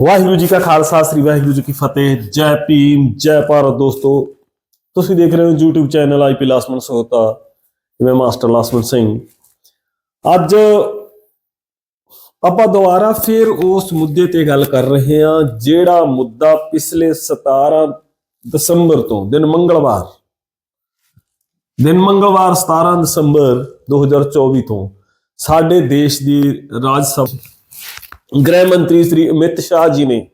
ਵਾਹਿਗੁਰੂ ਜੀ ਕਾ ਖਾਲਸਾ, ਸ੍ਰੀ ਵਾਹਿਗੁਰੂ ਜੀ ਕੀ ਫਤਿਹ। ਜੈ ਭੀਮ, ਜੈ ਭਾਰਤ ਦੋਸਤੋ, ਤੁਸੀਂ ਦੇਖ ਰਹੇ ਹੋ YouTube ਚੈਨਲ ਆਈਪੀ ਲਾਸਮਨ ਸੋਤਾ ਮੈਂ ਮਾਸਟਰ ਲਾਸਮਨ ਸਿੰਘ। ਅੱਜ ਆਪਾਂ ਦੁਬਾਰਾ ਫਿਰ ਉਸ ਮੁੱਦੇ ਤੇ ਗੱਲ ਕਰ ਰਹੇ ਹਾਂ, ਜਿਹੜਾ ਮੁੱਦਾ ਪਿਛਲੇ 17 ਦਸੰਬਰ ਤੋਂ, ਦਿਨ ਮੰਗਲਵਾਰ। ਦਿਨ ਮੰਗਲਵਾਰ 17 ਦਸੰਬਰ 2024 ਤੋਂ, ਸਾਡੇ ਦੇਸ਼ ਦੀ ਰਾਜ ਸਭਾ ਗ੍ਰਹਿ ਮੰਤਰੀ ਸ੍ਰੀ ਅਮਿਤ ਸ਼ਾਹ ਜੀ ਨੇ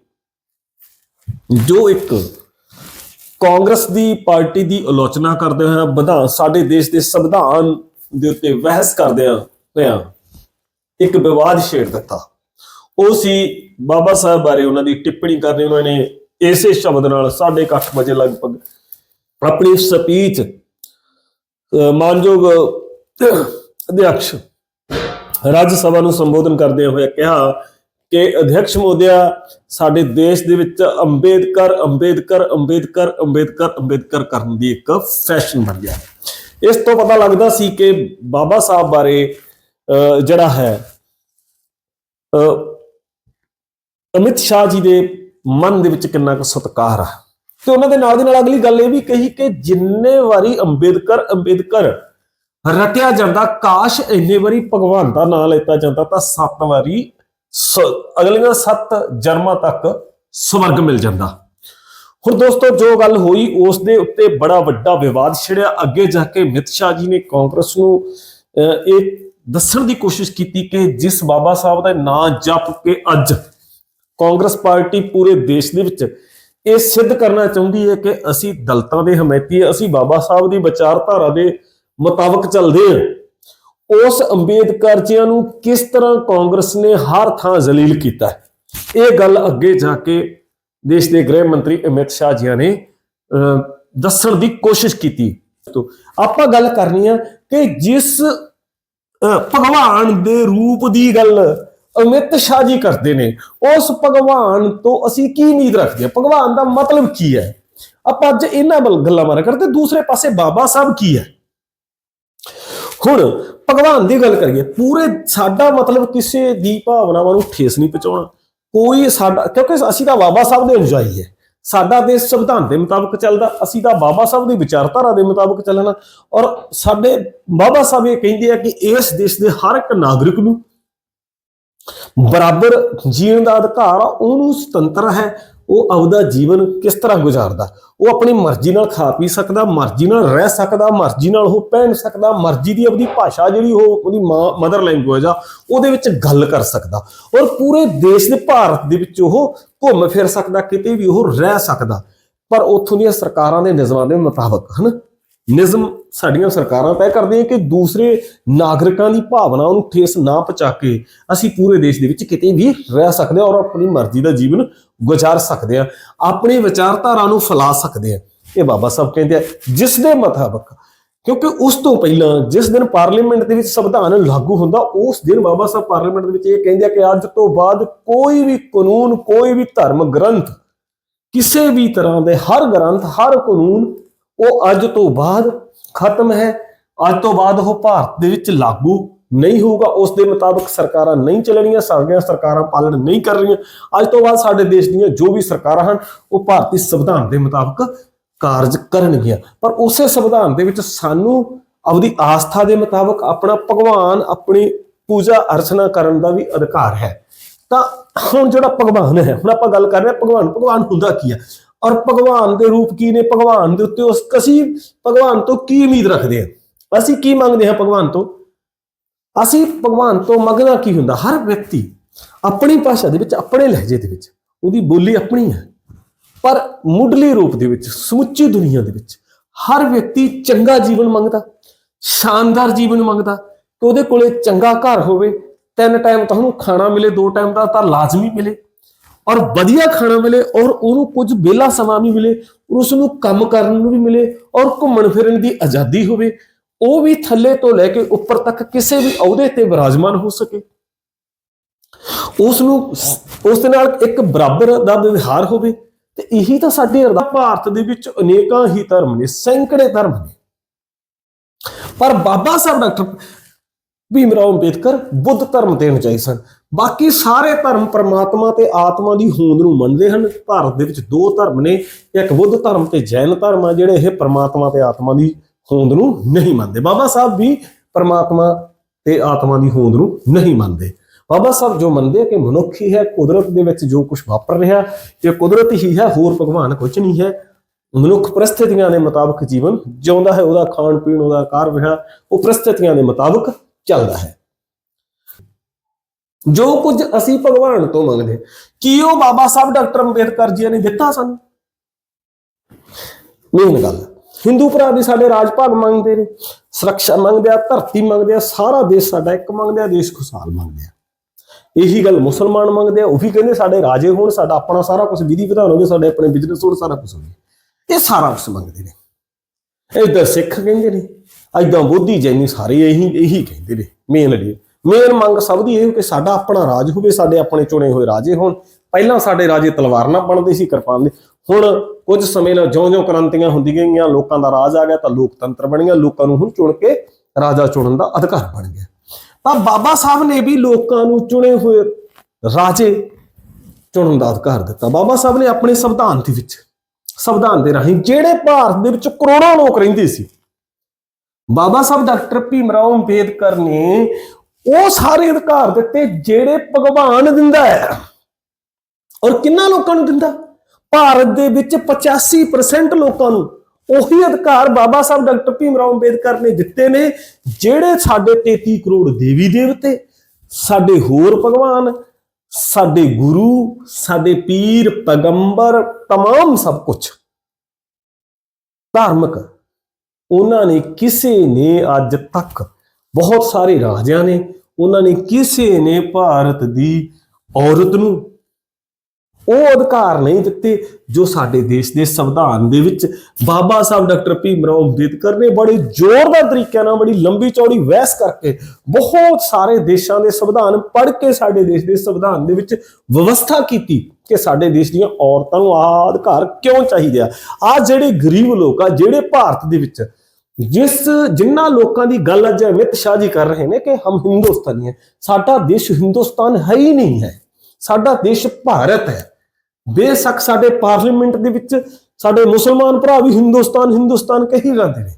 ਜੋ ਇੱਕ ਕਾਂਗਰਸ ਦੀ ਪਾਰਟੀ ਦੀ ਆਲੋਚਨਾ ਕਰਦੇ ਹੋਏ ਵਧਾ ਸਾਡੇ ਦੇਸ਼ ਦੇ ਸੰਵਿਧਾਨ ਦੇ ਉੱਤੇ ਬਹਿਸ ਕਰਦੇ ਹੋਇਆ ਇੱਕ ਵਿਵਾਦ ਛੇੜ ਦਿੱਤਾ। ਉਹ ਸੀ ਬਾਬਾ ਸਾਹਿਬ ਬਾਰੇ ਉਹਨਾਂ ਦੀ ਟਿੱਪਣੀ ਕਰਨੀ, ਉਹਨਾਂ ਨੇ ਇਸੇ ਸ਼ਬਦ ਨਾਲ 8:30 ਵਜੇ ਲਗਭਗ ਆਪਣੀ ਸਪੀਚ ਮਾਨਯੋਗ ਅਧਿਕਸ਼ ਰਾਜ ਸਭਾ ਨੂੰ ਸੰਬੋਧਨ ਕਰਦੇ ਹੋਏ ਕਿਹਾ ਕਿ ਅਧਿਕਸ਼ ਮੋਦਿਆ, ਸਾਡੇ ਦੇਸ਼ ਦੇ ਵਿੱਚ ਅੰਬੇਦਕਰ ਅੰਬੇਦਕਰ ਅੰਬੇਦਕਰ ਅੰਬੇਦਕਰ ਅੰਬੇਦਕਰ ਕਰਨ ਦੀ ਇੱਕ ਫੈਸ਼ਨ ਬਣ ਗਿਆ। ਇਸ ਤੋਂ ਪਤਾ ਲੱਗਦਾ ਸੀ ਕਿ ਬਾਬਾ ਸਾਹਿਬ ਬਾਰੇ ਜਿਹੜਾ ਹੈ ਅਮਿਤ ਸ਼ਾਹ ਜੀ ਦੇ ਮਨ ਦੇ ਵਿੱਚ ਕਿੰਨਾ ਕੁ ਸਤਿਕਾਰ ਆ। ਤੇ ਉਹਨਾਂ ਦੇ ਨਾਲ ਦੇ ਨਾਲ ਅਗਲੀ ਗੱਲ ਇਹ ਵੀ ਕਹੀ ਕਿ ਜਿੰਨੇ ਵਾਰੀ ਅੰਬੇਦਕਰ ਅੰਬੇਦਕਰ ਰਟਿਆ ਜਾਂਦਾ, ਕਾਸ਼ ਇੰਨੇ ਵਾਰੀ ਭਗਵਾਨ ਦਾ ਨਾਮ ਲੈਤਾ ਜਾਂਦਾ, ਤਾਂ ਸੱਤ ਵਾਰੀ ਅਗਲੀਆਂ ਸੱਤ ਜਨਮਾਂ ਤੱਕ ਸਵਰਗ ਮਿਲ ਜਾਂਦਾ। ਹੁਣ ਦੋਸਤੋ ਜੋ ਗੱਲ ਹੋਈ ਉਸ ਦੇ ਉੱਤੇ ਬੜਾ ਵੱਡਾ ਵਿਵਾਦ ਛਿੜਿਆ। ਅੱਗੇ ਜਾ ਕੇ ਅਮਿਤ ਸ਼ਾਹ ਜੀ ਨੇ ਕਾਂਗਰਸ ਨੂੰ ਅਹ, ਇਹ ਦੱਸਣ ਦੀ ਕੋਸ਼ਿਸ਼ ਕੀਤੀ ਕਿ ਜਿਸ ਬਾਬਾ ਸਾਹਿਬ ਦਾ ਨਾਂ ਜਪ ਕੇ ਅੱਜ ਕਾਂਗਰਸ ਪਾਰਟੀ ਪੂਰੇ ਦੇਸ਼ ਦੇ ਵਿੱਚ ਇਹ ਸਿੱਧ ਕਰਨਾ ਚਾਹੁੰਦੀ ਹੈ ਕਿ ਅਸੀਂ ਦਲਤਾਂ ਦੇ ਹਮਾਇਤੀ ਅਸੀਂ ਬਾਬਾ ਸਾਹਿਬ ਦੀ ਵਿਚਾਰਧਾਰਾ ਦੇ ਮੁਤਾਬਕ ਚੱਲਦੇ ਹਾਂ। ਉਸ ਅੰਬੇਦਕਰ ਜੀਆਂ ਨੂੰ ਕਿਸ ਤਰ੍ਹਾਂ ਕਾਂਗਰਸ ਨੇ ਹਰ ਥਾਂ ਜ਼ਲੀਲ ਕੀਤਾ ਹੈ? ਇਹ ਗੱਲ ਅੱਗੇ ਜਾ ਕੇ ਦੇਸ਼ ਦੇ ਗ੍ਰਹਿ ਮੰਤਰੀ ਅਮਿਤ ਸ਼ਾਹ ਜੀਆਂ ਨੇ ਅਹ, ਦੱਸਣ ਦੀ ਕੋਸ਼ਿਸ਼ ਕੀਤੀ। ਤੋ ਆਪਾਂ ਗੱਲ ਕਰਨੀ ਆ ਕਿ ਜਿਸ ਭਗਵਾਨ ਦੇ ਰੂਪ ਦੀ ਗੱਲ ਅਮਿਤ ਸ਼ਾਹ ਜੀ ਕਰਦੇ ਨੇ ਉਸ ਭਗਵਾਨ ਤੋਂ ਅਸੀਂ ਕੀ ਉਮੀਦ ਰੱਖਦੇ ਹਾਂ ਭਗਵਾਨ ਦਾ ਮਤਲਬ ਕੀ ਹੈ? ਆਪਾਂ ਅੱਜ ਇਹਨਾਂ ਵੱਲ ਗੱਲਾਂ ਮਾਰਾ ਕਰਦੇ ਦੂਸਰੇ ਪਾਸੇ ਬਾਬਾ ਸਾਹਿਬ ਕੀ ਹੈ? ਹੁਣ ਭਗਵਾਨ ਦੀ ਗੱਲ ਕਰੀਏ, ਪੂਰੇ ਸਾਡਾ ਮਤਲਬ ਕਿਸੇ ਦੀ ਭਾਵਨਾਵਾਂ ਨੂੰ ਠੇਸ ਨਹੀਂ ਪਹੁੰਚਾਉਣਾ। ਕੋਈ ਸਾਡਾ, ਕਿਉਂਕਿ ਅਸੀਂ ਤਾਂ ਬਾਬਾ ਸਾਹਿਬ ਦੇ ਅਨੁਜਾਈ ਹੈ। ਸਾਡਾ ਦੇਸ਼ ਸੰਵਿਧਾਨ ਦੇ ਮੁਤਾਬਕ ਚੱਲਦਾ, ਅਸੀਂ ਤਾਂ ਬਾਬਾ ਸਾਹਿਬ ਦੀ ਵਿਚਾਰਧਾਰਾ ਦੇ ਮੁਤਾਬਕ ਚੱਲਣਾ। ਔਰ ਸਾਡੇ ਬਾਬਾ ਸਾਹਿਬ ਇਹ ਕਹਿੰਦੇ ਆ ਕਿ ਇਸ ਦੇਸ਼ ਦੇ ਹਰ ਇੱਕ ਨਾਗਰਿਕ ਨੂੰ ਬਰਾਬਰ ਜੀਣ ਦਾ ਅਧਿਕਾਰ ਆ, ਉਹਨੂੰ ਸੁਤੰਤਰ ਹੈ। ਉਹ ਆਪਦਾ ਜੀਵਨ ਕਿਸ ਤਰ੍ਹਾਂ ਗੁਜ਼ਾਰਦਾ? ਉਹ ਆਪਣੀ ਮਰਜ਼ੀ ਨਾਲ ਖਾ ਪੀ ਸਕਦਾ, ਮਰਜ਼ੀ ਨਾਲ ਰਹਿ ਸਕਦਾ, ਮਰਜ਼ੀ ਨਾਲ ਉਹ ਪਹਿਨ ਸਕਦਾ, ਮਰਜ਼ੀ ਦੀ ਆਪਣੀ ਭਾਸ਼ਾ ਜਿਹੜੀ ਉਹ ਉਹਦੀ ਮਾਂ ਮਦਰ ਲੈਂਗੁਏਜ ਆ, ਉਹਦੇ ਵਿੱਚ ਗੱਲ ਕਰ ਸਕਦਾ। ਔਰ ਪੂਰੇ ਦੇਸ਼ ਦੇ ਭਾਰਤ ਦੇ ਵਿੱਚ ਉਹ ਘੁੰਮ ਫਿਰ ਸਕਦਾ, ਕਿਤੇ ਵੀ ਉਹ ਰਹਿ ਸਕਦਾ। ਪਰ ਉੱਥੋਂ ਦੀਆਂ ਸਰਕਾਰਾਂ ਦੇ ਨਿਯਮਾਂ ਦੇ ਮੁਤਾਬਕ, ਹਨ? ਨਿਯਮ ਸਾਡੀਆਂ ਸਰਕਾਰਾਂ ਤੈਅ ਕਰਦੀਆਂ ਕਿ ਦੂਸਰੇ ਨਾਗਰਿਕਾਂ ਦੀ ਭਾਵਨਾ ਨੂੰ ਠੇਸ ਨਾ ਪਹੁੰਚਾ ਕੇ ਅਸੀਂ ਪੂਰੇ ਦੇਸ਼ ਦੇ ਵਿੱਚ ਕਿਤੇ ਵੀ ਰਹਿ ਸਕਦੇ ਹਾਂ ਔਰ ਆਪਣੀ ਮਰਜ਼ੀ ਦਾ ਜੀਵਨ ਗੁਜ਼ਾਰ ਸਕਦੇ ਹਾਂ, ਆਪਣੀ ਵਿਚਾਰਧਾਰਾ ਨੂੰ ਫੈਲਾ ਸਕਦੇ ਹਾਂ। ਇਹ ਬਾਬਾ ਸਾਹਿਬ ਕਹਿੰਦੇ ਆ, ਜਿਸ ਦੇ ਮੁਤਾਬਕ, ਕਿਉਂਕਿ ਉਸ ਤੋਂ ਪਹਿਲਾਂ ਜਿਸ ਦਿਨ ਪਾਰਲੀਮੈਂਟ ਦੇ ਵਿੱਚ ਸੰਵਿਧਾਨ ਲਾਗੂ ਹੁੰਦਾ, ਉਸ ਦਿਨ ਬਾਬਾ ਸਾਹਿਬ ਪਾਰਲੀਮੈਂਟ ਦੇ ਵਿੱਚ ਇਹ ਕਹਿੰਦੇ ਆ ਕਿ ਅੱਜ ਤੋਂ ਬਾਅਦ ਕੋਈ ਵੀ ਕਾਨੂੰਨ, ਕੋਈ ਵੀ ਧਰਮ ਗ੍ਰੰਥ ਕਿਸੇ ਵੀ ਤਰ੍ਹਾਂ ਦੇ, ਹਰ ਗ੍ਰੰਥ, ਹਰ ਕਾਨੂੰਨ ਉਹ ਅੱਜ ਤੋਂ ਬਾਅਦ ਖਤਮ ਹੈ। ਅੱਜ ਤੋਂ ਬਾਅਦ ਉਹ ਭਾਰਤ ਦੇ ਵਿੱਚ ਲਾਗੂ ਨਹੀਂ ਹੋਊਗਾ। ਉਸ ਦੇ ਮੁਤਾਬਕ ਸਰਕਾਰਾਂ ਨਹੀਂ ਚੱਲਣੀਆਂ ਸਾਡੀਆਂ ਸਰਕਾਰਾਂ ਪਾਲਣ ਨਹੀਂ ਕਰ ਰਹੀਆਂ। ਅੱਜ ਤੋਂ ਬਾਅਦ ਸਾਡੇ ਦੇਸ਼ ਦੀਆਂ ਜੋ ਵੀ ਸਰਕਾਰਾਂ ਹਨ, ਉਹ ਭਾਰਤੀ ਸੰਵਿਧਾਨ ਦੇ ਮੁਤਾਬਕ ਕਾਰਜ ਕਰਨਗੀਆਂ। ਪਰ ਉਸੇ ਸੰਵਿਧਾਨ ਦੇ ਵਿੱਚ ਸਾਨੂੰ ਆਪਣੀ ਆਸਥਾ ਦੇ ਮੁਤਾਬਕ ਆਪਣਾ ਭਗਵਾਨ, ਆਪਣੀ ਪੂਜਾ ਅਰਚਨਾ ਕਰਨ ਦਾ ਵੀ ਅਧਿਕਾਰ ਹੈ। ਤਾਂ ਹੁਣ ਜਿਹੜਾ ਭਗਵਾਨ ਹੈ, ਹੁਣ ਆਪਾਂ ਗੱਲ ਕਰ ਰਹੇ ਹਾਂ ਭਗਵਾਨ ਭਗਵਾਨ ਹੁੰਦਾ ਕੀ ਹੈ? ਔਰ ਭਗਵਾਨ ਦੇ ਰੂਪ ਕੀ ਨੇ? ਭਗਵਾਨ ਦੇ ਉੱਤੇ ਉਸ ਅਸੀਂ ਭਗਵਾਨ ਤੋਂ ਕੀ ਉਮੀਦ ਰੱਖਦੇ ਹਾਂ ਅਸੀਂ ਕੀ ਮੰਗਦੇ ਹਾਂ ਭਗਵਾਨ ਤੋਂ? ਅਸੀਂ ਭਗਵਾਨ ਤੋਂ ਮੰਗਣਾ ਕੀ ਹੁੰਦਾ? ਹਰ ਵਿਅਕਤੀ ਆਪਣੀ ਭਾਸ਼ਾ ਦੇ ਵਿੱਚ, ਆਪਣੇ ਲਹਿਜੇ ਦੇ ਵਿੱਚ, ਉਹਦੀ ਬੋਲੀ ਆਪਣੀ ਹੈ। ਪਰ ਮੁੱਢਲੀ ਰੂਪ ਦੇ ਵਿੱਚ, ਸਮੁੱਚੀ ਦੁਨੀਆ ਦੇ ਵਿੱਚ, ਹਰ ਵਿਅਕਤੀ ਚੰਗਾ ਜੀਵਨ ਮੰਗਦਾ, ਸ਼ਾਨਦਾਰ ਜੀਵਨ ਮੰਗਦਾ। ਕਿ ਉਹਦੇ ਕੋਲੇ ਚੰਗਾ ਘਰ ਹੋਵੇ, ਤਿੰਨ ਟਾਈਮ ਤੁਹਾਨੂੰ ਖਾਣਾ ਮਿਲੇ, ਦੋ ਟਾਈਮ ਦਾ ਤਾਂ ਲਾਜ਼ਮੀ ਮਿਲੇ। ਔਰ ਵਧੀਆ ਖਾਣਾ ਮਿਲੇ ਔਰ ਉਹਨੂੰ ਕੁਝ ਵਿਹਲਾ ਸਮਾਂ ਵੀ ਮਿਲੇ ਉਸ ਨੂੰ ਕੰਮ ਕਰਨ ਨੂੰ ਵੀ ਮਿਲੇ, ਔਰ ਘੁੰਮਣ ਫਿਰਨ ਦੀ ਆਜ਼ਾਦੀ ਹੋਵੇ, ਉਹ ਵੀ ਥੱਲੇ ਤੋਂ ਲੈ ਕੇ ਉੱਪਰ ਤੱਕ ਕਿਸੇ ਵੀ ਅਹੁਦੇ ਤੇ ਵਿਰਾਜਮਾਨ ਹੋ ਸਕੇ। ਉਸ ਨੂੰ ਉਸ ਦੇ ਨਾਲ ਇੱਕ ਬਰਾਬਰ ਦਾ ਵਿਵਹਾਰ ਹੋਵੇ, ਤੇ ਇਹੀ ਤਾਂ ਸਾਡੇ ਭਾਰਤ ਦੇ ਵਿੱਚ ਅਨੇਕਾਂ ਹੀ ਧਰਮ ਨੇ, ਸੈਂਕੜੇ ਧਰਮ ਨੇ। ਪਰ ਬਾਬਾ ਸਾਹਿਬ ਡਾਕਟਰ ਭੀਮ ਰਾਓ ਅੰਬੇਦਕਰ ਬੁੱਧ ਧਰਮ ਦੇ ਅਨੁਜਾਈ ਸਨ। ਬਾਕੀ ਸਾਰੇ ਧਰਮ ਪਰਮਾਤਮਾ ਤੇ ਆਤਮਾ ਦੀ ਹੋਂਦ ਨੂੰ ਮੰਨਦੇ ਹਨ। ਭਾਰਤ ਦੇ ਵਿੱਚ ਦੋ ਧਰਮ ਨੇ, ਇੱਕ ਬੁੱਧ ਧਰਮ ਤੇ ਜੈਨ ਧਰਮ ਆ, ਜਿਹੜੇ ਇਹ ਪਰਮਾਤਮਾ ਤੇ ਆਤਮਾ ਦੀ ਹੋਂਦ ਨੂੰ ਨਹੀਂ ਮੰਨਦੇ। ਬਾਬਾ ਸਾਹਿਬ ਵੀ ਪਰਮਾਤਮਾ ਤੇ ਆਤਮਾ ਦੀ ਹੋਂਦ ਨੂੰ ਨਹੀਂ ਮੰਨਦੇ। ਬਾਬਾ ਸਾਹਿਬ ਜੋ ਮੰਨਦੇ ਆ ਕਿ ਮਨੁੱਖ ਹੀ ਹੈ, ਕੁਦਰਤ ਦੇ ਵਿੱਚ ਜੋ ਕੁਝ ਵਾਪਰ ਰਿਹਾ ਇਹ ਕੁਦਰਤ ਹੀ ਹੈ, ਹੋਰ ਭਗਵਾਨ ਕੁਝ ਨਹੀਂ ਹੈ। ਮਨੁੱਖ ਪ੍ਰਸਥਿਤੀਆਂ ਦੇ ਮੁਤਾਬਕ ਜੀਵਨ ਜਿਉਂਦਾ ਹੈ, ਉਹਦਾ ਖਾਣ ਪੀਣ ਉਹਦਾ ਕਾਰ ਵਿਹਾਰ ਉਹ ਪ੍ਰਸਥਿਤੀਆਂ ਦੇ ਮੁਤਾਬਕ ਚੱਲਦਾ ਹੈ। ਜੋ ਕੁਝ ਅਸੀਂ ਭਗਵਾਨ ਤੋਂ ਮੰਗਦੇ ਕੀ ਉਹ ਬਾਬਾ ਸਾਹਿਬ ਡਾਕਟਰ ਅੰਬੇਦਕਰ ਜੀ ਨੇ ਦਿੱਤਾ ਸਾਨੂੰ? ਮੇਨ ਗੱਲ, ਹਿੰਦੂ ਭਰਾ ਵੀ ਸਾਡੇ ਰਾਜ ਭਾਗ ਮੰਗਦੇ ਨੇ, ਸੁਰੱਖਿਆ ਮੰਗਦੇ ਆ, ਧਰਤੀ ਮੰਗਦੇ ਆ, ਸਾਰਾ ਦੇਸ਼ ਸਾਡਾ ਇੱਕ ਮੰਗਦੇ ਆ, ਦੇਸ਼ ਖੁਸ਼ਹਾਲ ਮੰਗਦੇ ਆ। ਇਹੀ ਗੱਲ ਮੁਸਲਮਾਨ ਮੰਗਦੇ ਆ, ਉਹ ਵੀ ਕਹਿੰਦੇ ਸਾਡੇ ਰਾਜੇ ਹੋਣ, ਸਾਡਾ ਆਪਣਾ ਸਾਰਾ ਕੁਝ ਵਿਧੀ ਵਿਧਾਨ ਹੋਵੇ ਸਾਡੇ ਆਪਣੇ ਬਿਜ਼ਨਸ ਹੋਣ, ਸਾਰਾ ਕੁਝ ਹੋਵੇ ਇਹ ਸਾਰਾ ਕੁਝ ਮੰਗਦੇ ਨੇ। ਇਧਰ ਸਿੱਖ ਕਹਿੰਦੇ ਨੇ ਐਦਾਂ ਬੋਧੀ ਜੈਨੀ ਸਾਰੇ ਇਹੀ ਇਹੀ ਕਹਿੰਦੇ ਨੇ ਮੇਨਲੀ ਮੇਨ ਮੰਗ ਸਭ ਦੀ ਇਹ ਕਿ ਸਾਡਾ ਆਪਣਾ ਰਾਜ ਹੋਵੇ, ਸਾਡੇ ਆਪਣੇ ਚੁਣੇ ਹੋਏ ਰਾਜੇ ਹੋਣ। ਪਹਿਲਾਂ ਸਾਡੇ ਰਾਜੇ ਤਲਵਾਰ ਨਾਲ ਬਣਦੇ ਸੀ, ਕਿਰਪਾਨ ਦੇ। ਹੁਣ ਕੁਝ ਸਮੇਂ ਨਾਲ ਜਿਉਂ-ਜਿਉਂ ਕ੍ਰਾਂਤੀਆਂ ਹੁੰਦੀਆਂ ਗਈਆਂ, ਲੋਕਾਂ ਦਾ ਰਾਜ ਆ ਗਿਆ ਤਾਂ ਲੋਕਤੰਤਰ ਬਣ ਗਿਆ, ਲੋਕਾਂ ਨੂੰ ਹੁਣ ਚੁਣ ਕੇ ਰਾਜਾ ਚੁਣਨ ਦਾ ਅਧਿਕਾਰ ਬਣ ਗਿਆ। ਤਾਂ ਬਾਬਾ ਸਾਹਿਬ ਨੇ ਵੀ ਲੋਕਾਂ ਨੂੰ ਚੁਣੇ ਹੋਏ ਰਾਜੇ ਚੁਣਨ ਦਾ ਅਧਿਕਾਰ ਦਿੱਤਾ। ਬਾਬਾ ਸਾਹਿਬ ਨੇ ਆਪਣੇ ਸੰਵਿਧਾਨ ਦੇ ਵਿੱਚ, ਸੰਵਿਧਾਨ ਦੇ ਰਾਹੀਂ ਜਿਹੜੇ ਭਾਰਤ ਦੇ ਵਿੱਚ ਕਰੋੜਾਂ ਲੋਕ ਰਹਿੰਦੇ ਸੀ, ਬਾਬਾ ਸਾਹਿਬ ਡਾਕਟਰ ਭੀਮ ਰਾਓ ਅੰਬੇਦਕਰ ਨੇ ਉਹ ਸਾਰੇ ਅਧਿਕਾਰ ਦਿੱਤੇ ਜਿਹੜੇ ਭਗਵਾਨ ਦਿੰਦਾ ਹੈ ਔਰ ਕਿੰਨਾ ਲੋਕਾਂ ਨੂੰ ਦਿੰਦਾ ਭਾਰਤ ਦੇ ਵਿੱਚ 85% ਲੋਕਾਂ ਨੂੰ ਉਹੀ ਅਧਿਕਾਰ ਬਾਬਾ ਸਾਹਿਬ ਡਾਕਟਰ ਭੀਮਰਾਓ ਅੰਬੇਦਕਰ ਨੇ ਦਿੱਤੇ ਨੇ ਜਿਹੜੇ ਸਾਡੇ 33 ਕਰੋੜ ਦੇਵੀ ਦੇਵਤੇ ਸਾਡੇ ਹੋਰ ਭਗਵਾਨ ਸਾਡੇ ਗੁਰੂ ਸਾਡੇ ਪੀਰ ਪੈਗੰਬਰ तमाम ਸਭ ਕੁਝ ਧਾਰਮਿਕ ਉਹਨਾਂ ਨੇ ਕਿਸੇ ਨੇ ਅੱਜ ਤੱਕ ਬਹੁਤ ਸਾਰੇ ਰਾਜਿਆਂ ਨੇ, ਉਹਨਾਂ ਨੇ ਕਿਸੇ ਨੇ ਭਾਰਤ ਦੀ ਔਰਤ ਨੂੰ ਉਹ ਅਧਿਕਾਰ ਨਹੀਂ ਦਿੱਤੇ ਜੋ ਸਾਡੇ ਦੇਸ਼ ਦੇ ਸੰਵਿਧਾਨ ਦੇ ਵਿੱਚ ਬਾਬਾ ਸਾਹਿਬ ਡਾਕਟਰ ਭੀਮ ਰਾਓ ਅੰਬੇਦਕਰ ਨੇ ਬੜੇ ਜ਼ੋਰਦਾਰ ਤਰੀਕੇ ਨਾਲ, ਬੜੀ ਲੰਬੀ ਚੌੜੀ ਵਹਿਸ ਕਰਕੇ ਬਹੁਤ ਸਾਰੇ ਦੇਸ਼ਾਂ ਦੇ ਸੰਵਿਧਾਨ ਪੜ੍ਹ ਕੇ ਸਾਡੇ ਦੇਸ਼ ਦੇ ਸੰਵਿਧਾਨ ਦੇ ਵਿੱਚ ਵਿਵਸਥਾ ਕੀਤੀ ਕਿ ਸਾਡੇ ਦੇਸ਼ ਦੀਆਂ ਔਰਤਾਂ ਨੂੰ ਆਹ ਅਧਿਕਾਰ ਕਿਉਂ ਚਾਹੀਦੇ ਆ। ਆ ਜਿਹੜੇ ਗਰੀਬ ਲੋਕ ਆ, ਜਿਹੜੇ ਭਾਰਤ ਦੇ ਵਿੱਚ ਜਿਸ ਜਿਨ੍ਹਾਂ ਲੋਕਾਂ ਦੀ ਗੱਲ ਅੱਜ ਅਮਿਤ ਸ਼ਾਹ ਜੀ ਕਰ ਰਹੇ ਨੇ ਕਿ ਹਮ ਹਿੰਦੁਸਤਾਨੀ ਹੈ ਸਾਡਾ ਦੇਸ਼ ਹਿੰਦੁਸਤਾਨ ਹੈ ਹੀ ਨਹੀਂ ਹੈ, ਸਾਡਾ ਦੇਸ਼ ਭਾਰਤ ਹੈ। ਬੇਸ਼ੱਕ ਸਾਡੇ ਪਾਰਲੀਮੈਂਟ ਦੇ ਵਿੱਚ ਸਾਡੇ ਮੁਸਲਮਾਨ ਭਰਾ ਵੀ ਹਿੰਦੁਸਤਾਨ ਹਿੰਦੁਸਤਾਨ ਕਹੀ ਜਾਂਦੇ ਨੇ।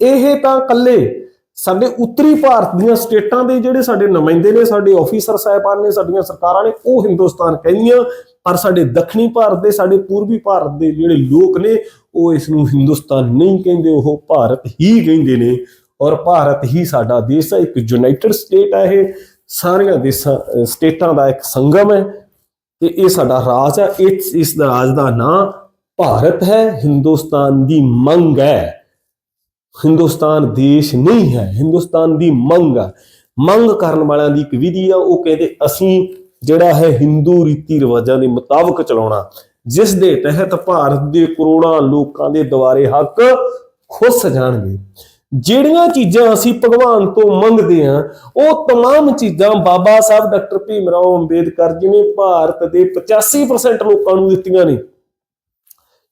ਇਹ ਤਾਂ ਕੱਲੇ ਸਾਡੇ ਉੱਤਰੀ ਭਾਰਤ ਦੀਆਂ ਸਟੇਟਾਂ ਦੇ ਜਿਹੜੇ ਸਾਡੇ ਨੁਮਾਇੰਦੇ ਨੇ, ਸਾਡੇ ਆਫੀਸਰ ਸਾਹਿਬਾਨ ਨੇ, ਸਾਡੀਆਂ ਸਰਕਾਰਾਂ ਨੇ, ਉਹ ਹਿੰਦੁਸਤਾਨ ਕਹਿੰਦੀਆਂ, ਪਰ ਸਾਡੇ ਦੱਖਣੀ ਭਾਰਤ ਦੇ, ਸਾਡੇ ਪੂਰਬੀ ਭਾਰਤ ਦੇ ਜਿਹੜੇ ਲੋਕ ਨੇ ਉਹ ਇਸ ਨੂੰ ਹਿੰਦੁਸਤਾਨ ਨਹੀਂ ਕਹਿੰਦੇ, ਉਹ ਭਾਰਤ ਹੀ ਕਹਿੰਦੇ ਨੇ ਔਰ ਭਾਰਤ ਹੀ ਸਾਡਾ ਦੇਸ਼ ਹੈ, ਇੱਕ ਯੂਨਾਈਟਿਡ ਸਟੇਟ ਹੈ ਇਹ। ਸਾਰੀਆਂ ਦੇਸ਼ਾਂ ਸਟੇਟਾਂ ਦਾ ਇੱਕ ਸੰਗਮ ਹੈ ਤੇ ਇਹ ਸਾਡਾ ਰਾਜ ਹੈ ਇਸ ਇਸ ਦਾ ਰਾਜ ਦਾ ਨਾਂ ਭਾਰਤ ਹੈ, ਹਿੰਦੁਸਤਾਨ ਦੀ ਮੰਗ ਹੈ। ਹਿੰਦੁਸਤਾਨ ਦੇਸ਼ ਨਹੀਂ ਹੈ, ਹਿੰਦੁਸਤਾਨ ਦੀ ਮੰਗ ਹੈ। ਮੰਗ ਕਰਨ ਵਾਲਿਆਂ ਦੀ ਇੱਕ ਵਿਧੀ ਆ, ਉਹ ਕਹਿੰਦੇ ਅਸੀਂ ਜਿਹੜਾ ਹੈ ਹਿੰਦੂ ਰੀਤੀ ਰਿਵਾਜਾਂ ਦੇ ਮੁਤਾਬਕ ਚਲਾਉਣਾ। ਜਿਸ ਦੇ ਤਹਿਤ ਭਾਰਤ ਦੇ ਕਰੋੜਾਂ ਲੋਕਾਂ ਦੇ ਦੁਆਰੇ ਹੱਕ ਖੁੱਸ ਜਾਣਗੇ ਜਿਹੜੀਆਂ ਚੀਜ਼ਾਂ ਅਸੀਂ ਭਗਵਾਨ ਤੋਂ ਮੰਗਦੇ ਹਾਂ ਉਹ तमाम ਚੀਜ਼ਾਂ ਬਾਬਾ ਸਾਹਿਬ ਡਾਕਟਰ ਭੀਮਰਾਓ ਅੰਬੇਦਕਰ ਜੀ ਨੇ ਭਾਰਤ ਦੇ 85% ਲੋਕਾਂ ਨੂੰ ਦਿੱਤੀਆਂ ਨੇ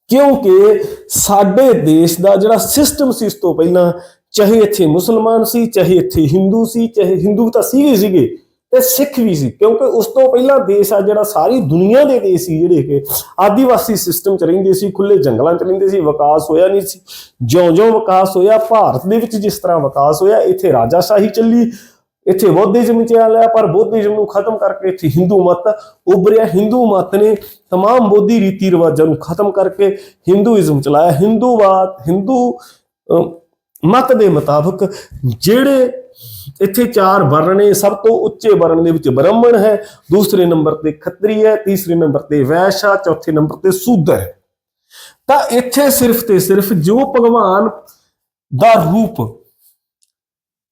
ਕਿਉਂਕਿ ਸਾਡੇ ਦੇਸ਼ ਦਾ ਜਿਹੜਾ ਸਿਸਟਮ ਸੀ ਇਸ ਤੋਂ ਪਹਿਲਾਂ ਚਾਹੇ ਇੱਥੇ ਮੁਸਲਮਾਨ ਸੀ ਚਾਹੇ ਇੱਥੇ ਹਿੰਦੂ ਸੀ ਚਾਹੇ ਹਿੰਦੂ ਤਾਂ ਸੀਗੇ ਸੀਗੇ ਤੇ ਸਿੱਖ ਵੀ ਸੀ ਕਿਉਂਕਿ ਉਸ ਤੋਂ ਪਹਿਲਾਂ ਦੇਸ਼ ਆ ਜਿਹੜਾ ਸਾਰੀ ਦੁਨੀਆ ਦੇ ਦੇਸ਼ ਸੀ ਜਿਹੜੇ ਕਿ ਆਦੀਵਾਸੀ ਸਿਸਟਮ ਚ ਰਹਿੰਦੇ ਸੀ ਖੁੱਲੇ ਜੰਗਲਾਂ ਚ ਰਹਿੰਦੇ ਸੀ ਵਿਕਾਸ ਹੋਇਆ ਨਹੀਂ ਸੀ ਜਿਉਂ-ਜਿਉਂ ਵਿਕਾਸ ਹੋਇਆ ਭਾਰਤ ਦੇ ਵਿੱਚ ਜਿਸ ਤਰ੍ਹਾਂ ਵਿਕਾਸ ਹੋਇਆ ਇੱਥੇ ਰਾਜਾਸ਼ਾਹੀ ਚੱਲੀ ਇੱਥੇ ਬੌਧਿਜ਼ਮ ਚ ਆ ਲਿਆ ਪਰ ਬੌਧਿਜ਼ਮ ਨੂੰ ਖਤਮ ਕਰਕੇ ਇੱਥੇ ਹਿੰਦੂ ਮਤ ਉਭਰਿਆ ਹਿੰਦੂ ਮਤ ਨੇ तमाम ਬੋਧੀ ਰੀਤੀ ਰਿਵਾਜਾਂ ਨੂੰ ਖਤਮ ਕਰਕੇ ਹਿੰਦੂਇਜ਼ਮ ਚਲਾਇਆ ਹਿੰਦੂਵਾਦ ਹਿੰਦੂ ਅਹ, ਮਤ ਦੇ ਮੁਤਾਬਕ ਜਿਹੜੇ ਇੱਥੇ ਚਾਰ ਵਰਣ ਨੇ, ਸਭ ਤੋਂ ਉੱਚੇ ਵਰਣ ਦੇ ਵਿੱਚ ਬ੍ਰਾਹਮਣ ਹੈ, ਦੂਸਰੇ ਨੰਬਰ ਤੇ ਖੱਤਰੀ ਹੈ, ਤੀਸਰੇ ਨੰਬਰ ਤੇ ਵੈਸ਼ਾ, ਚੌਥੇ ਨੰਬਰ ਤੇ ਸੂਦਰ ਹੈ। ਤਾਂ ਇੱਥੇ ਸਿਰਫ ਤੇ ਸਿਰਫ ਜੋ ਭਗਵਾਨ ਦਾ ਰੂਪ,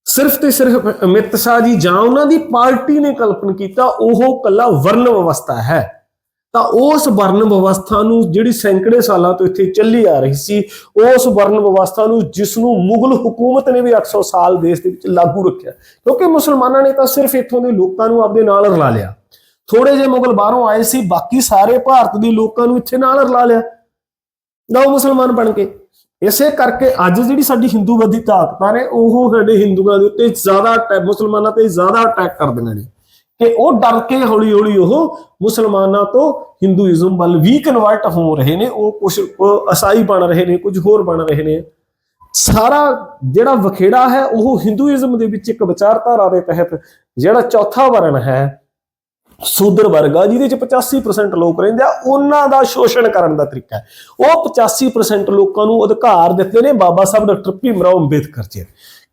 ਸਿਰਫ ਤੇ ਸਿਰਫ ਅਮਿਤ ਸ਼ਾਹ ਜੀ ਜਾਂ ਉਹਨਾਂ ਦੀ ਪਾਰਟੀ ਨੇ ਕਲਪਨ ਕੀਤਾ, ਉਹ ਕੱਲਾ ਵਰਣ ਵਿਵਸਥਾ ਹੈ। ਤਾਂ ਉਸ ਵਰਨ ਵਿਵਸਥਾ ਨੂੰ ਜਿਹੜੀ ਸੈਂਕੜੇ ਸਾਲਾਂ ਤੋਂ ਇੱਥੇ ਚੱਲੀ ਆ ਰਹੀ ਸੀ, ਉਸ ਵਰਨ ਵਿਵਸਥਾ ਨੂੰ ਜਿਸ ਨੂੰ ਮੁਗਲ ਹਕੂਮਤ ਨੇ ਵੀ 800 ਸਾਲ ਦੇਸ਼ ਦੇ ਵਿੱਚ ਲਾਗੂ ਰੱਖਿਆ। ਕਿਉਂਕਿ ਮੁਸਲਮਾਨਾਂ ਨੇ ਤਾਂ ਸਿਰਫ ਇੱਥੋਂ ਦੇ ਲੋਕਾਂ ਨੂੰ ਆਪਣੇ ਨਾਲ ਰਲਾ ਲਿਆ। ਥੋੜੇ ਜਿਹੇ ਮੁਗਲ ਬਾਹਰੋਂ ਆਏ ਸੀ, ਬਾਕੀ ਸਾਰੇ ਭਾਰਤ ਦੇ ਲੋਕਾਂ ਨੂੰ ਇੱਥੇ ਨਾਲ ਰਲਾ ਲਿਆ। ਨਾ ਉਹ ਮੁਸਲਮਾਨ ਬਣ ਕੇ। ਇਸੇ ਕਰਕੇ ਅੱਜ ਜਿਹੜੀ ਸਾਡੀ ਹਿੰਦੂਵਾਦੀ ਤਾਕਤਾਂ ਨੇ, ਉਹ ਸਾਡੇ ਹਿੰਦੂਆਂ ਦੇ ਉੱਤੇ ਜ਼ਿਆਦਾ ਅਟੈਕ ਮੁਸਲਮਾਨਾਂ ਤੇ ਜ਼ਿਆਦਾ ਅਟੈਕ ਕਰਦੀਆਂ ਨੇ। ਕਿ ਉਹ ਡਰ ਕੇ ਹੌਲੀ ਹੌਲੀ ਉਹ ਮੁਸਲਮਾਨਾਂ ਤੋਂ ਹਿੰਦੂਇਜ਼ਮ ਵੱਲ ਵੀ ਕਨਵਰਟ ਹੋ ਰਹੇ ਨੇ, ਉਹ ਕੁਝ ਅਸਾਈ ਬਣ ਰਹੇ ਨੇ, ਕੁਝ ਹੋਰ ਬਣ ਰਹੇ ਨੇ। ਸਾਰਾ ਜਿਹੜਾ ਵਖੇੜਾ ਹੈ, ਉਹ ਹਿੰਦੂਇਜ਼ਮ ਦੇ ਵਿੱਚ ਇੱਕ ਵਿਚਾਰਧਾਰਾ ਦੇ ਤਹਿਤ ਜਿਹੜਾ ਚੌਥਾ ਵਰਣ ਹੈ, ਸੂਦਰ ਵਰਗ ਆ ਜਿਹਦੇ ਚ 85% ਲੋਕ ਰਹਿੰਦੇ ਆ, ਉਹਨਾਂ ਦਾ ਸ਼ੋਸ਼ਣ ਕਰਨ ਦਾ ਤਰੀਕਾ ਹੈ। ਉਹ 85% ਲੋਕਾਂ ਨੂੰ ਅਧਿਕਾਰ ਦਿੱਤੇ ਨੇ ਬਾਬਾ ਸਾਹਿਬ ਡਾਕਟਰ ਭੀਮ ਰਾਓ ਅੰਬੇਦਕਰ ਜੀ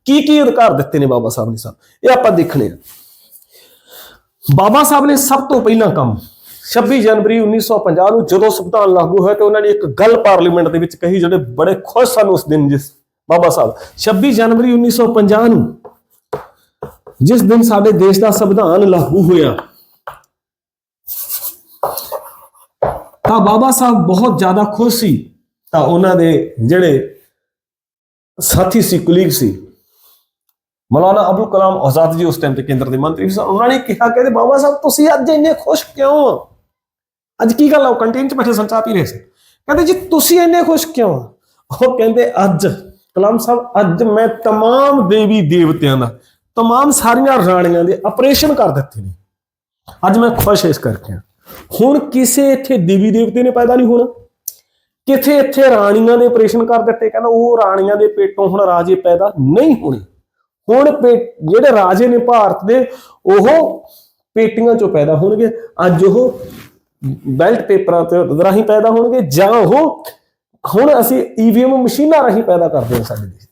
ਕੀ ਕੀ ਅਧਿਕਾਰ ਦਿੱਤੇ ਨੇ ਬਾਬਾ ਸਾਹਿਬ ਨੇ ਸਾਹਿਬ ਇਹ ਆਪਾਂ ਦੇਖਣੇ ਆ। ਬਾਬਾ ਸਾਹਿਬ ਨੇ ਸਭ ਤੋਂ ਪਹਿਲਾਂ ਕੰਮ 26 ਜਨਵਰੀ 1950 ਨੂੰ ਜਦੋਂ ਸੰਵਿਧਾਨ ਲਾਗੂ ਹੋਇਆ ਤੇ ਉਹਨਾਂ ਨੇ ਇੱਕ ਗੱਲ ਪਾਰਲੀਮੈਂਟ ਦੇ ਵਿੱਚ ਕਹੀ ਜਿਹੜੇ ਬੜੇ ਖੁਸ਼ ਸਨ ਉਸ ਦਿਨ ਜਿਸ ਬਾਬਾ ਸਾਹਿਬ। 26 ਜਨਵਰੀ 1950 ਨੂੰ ਜਿਸ ਦਿਨ ਸਾਡੇ ਦੇਸ਼ ਦਾ ਸੰਵਿਧਾਨ ਲਾਗੂ ਹੋਇਆ, ਤਾਂ ਬਾਬਾ ਸਾਹਿਬ ਬਹੁਤ ਜ਼ਿਆਦਾ ਖੁਸ਼ ਸੀ। ਤਾਂ ਉਹਨਾਂ ਦੇ ਜਿਹੜੇ ਸਾਥੀ ਸੀ, ਕੁਲੀਗ ਸੀ ਮੌਲਾਨਾ ਅਬੁਲ ਕਲਾਮ ਆਜ਼ਾਦ ਜੀ ਉਸ ਟਾਈਮ ਤੇ ਕੇਂਦਰ ਦੇ ਮੰਤਰੀ ਸਨ ਉਹਨਾਂ ਨੇ ਕਿਹਾ ਕਿ ਬਾਬਾ ਸਾਹਿਬ ਤੁਸੀਂ ਅੱਜ ਇੰਨੇ ਖੁਸ਼ ਕਿਉਂ ਆ ਅੱਜ ਕੀ ਗੱਲ ਆ ਉਹ ਕੰਟੀਨ ਚ ਬੈਠੇ ਸਨ ਚਾਹ ਪੀ ਰਹੇ ਸੀ ਕਹਿੰਦੇ ਜੀ ਤੁਸੀਂ ਇੰਨੇ ਖੁਸ਼ ਕਿਉਂ ਆ ਉਹ ਕਹਿੰਦੇ ਅੱਜ ਕਲਾਮ ਸਾਹਿਬ ਅੱਜ ਮੈਂ तमाम ਦੇਵੀ ਦੇਵਤਿਆਂ ਦਾ तमाम ਸਾਰੀਆਂ ਰਾਣੀਆਂ ਦੇ ਆਪਰੇਸ਼ਨ ਕਰ ਦਿੱਤੇ ਨੇ ਅੱਜ ਮੈਂ ਖੁਸ਼ ਇਸ ਕਰਕੇ ਹਾਂ ਹੁਣ ਕਿਸੇ ਇੱਥੇ ਦੇਵੀ ਦੇਵਤੇ ਨੇ ਪੈਦਾ ਨਹੀਂ ਹੋਣਾ ਕਿਥੇ ਇੱਥੇ ਰਾਣੀਆਂ ਦੇ ਆਪਰੇਸ਼ਨ ਕਰ ਦਿੱਤੇ ਕਹਿੰਦਾ ਉਹ ਰਾਣੀਆਂ ਦੇ ਪੇਟੋਂ ਹੁਣ ਰਾਜੇ ਪੈਦਾ ਨਹੀਂ ਹੋਣੇ ਹੁਣ ਪੇ- ਜਿਹੜੇ ਰਾਜੇ ਨੇ ਭਾਰਤ ਦੇ, ਉਹ ਪੇਟੀਆਂ ਚੋਂ ਪੈਦਾ ਹੋਣਗੇ। ਅੱਜ ਉਹ ਬੈਲਟ ਪੇਪਰਾਂ ਤੇ ਰਾਹੀਂ ਪੈਦਾ ਹੋਣਗੇ ਜਾਂ ਉਹ ਹੁਣ ਅਸੀਂ ਈਵੀਐਮ ਮਸ਼ੀਨਾਂ ਰਾਹੀਂ ਪੈਦਾ ਕਰਦੇ ਹਾਂ ਸਾਡੇ ਦੇਸ਼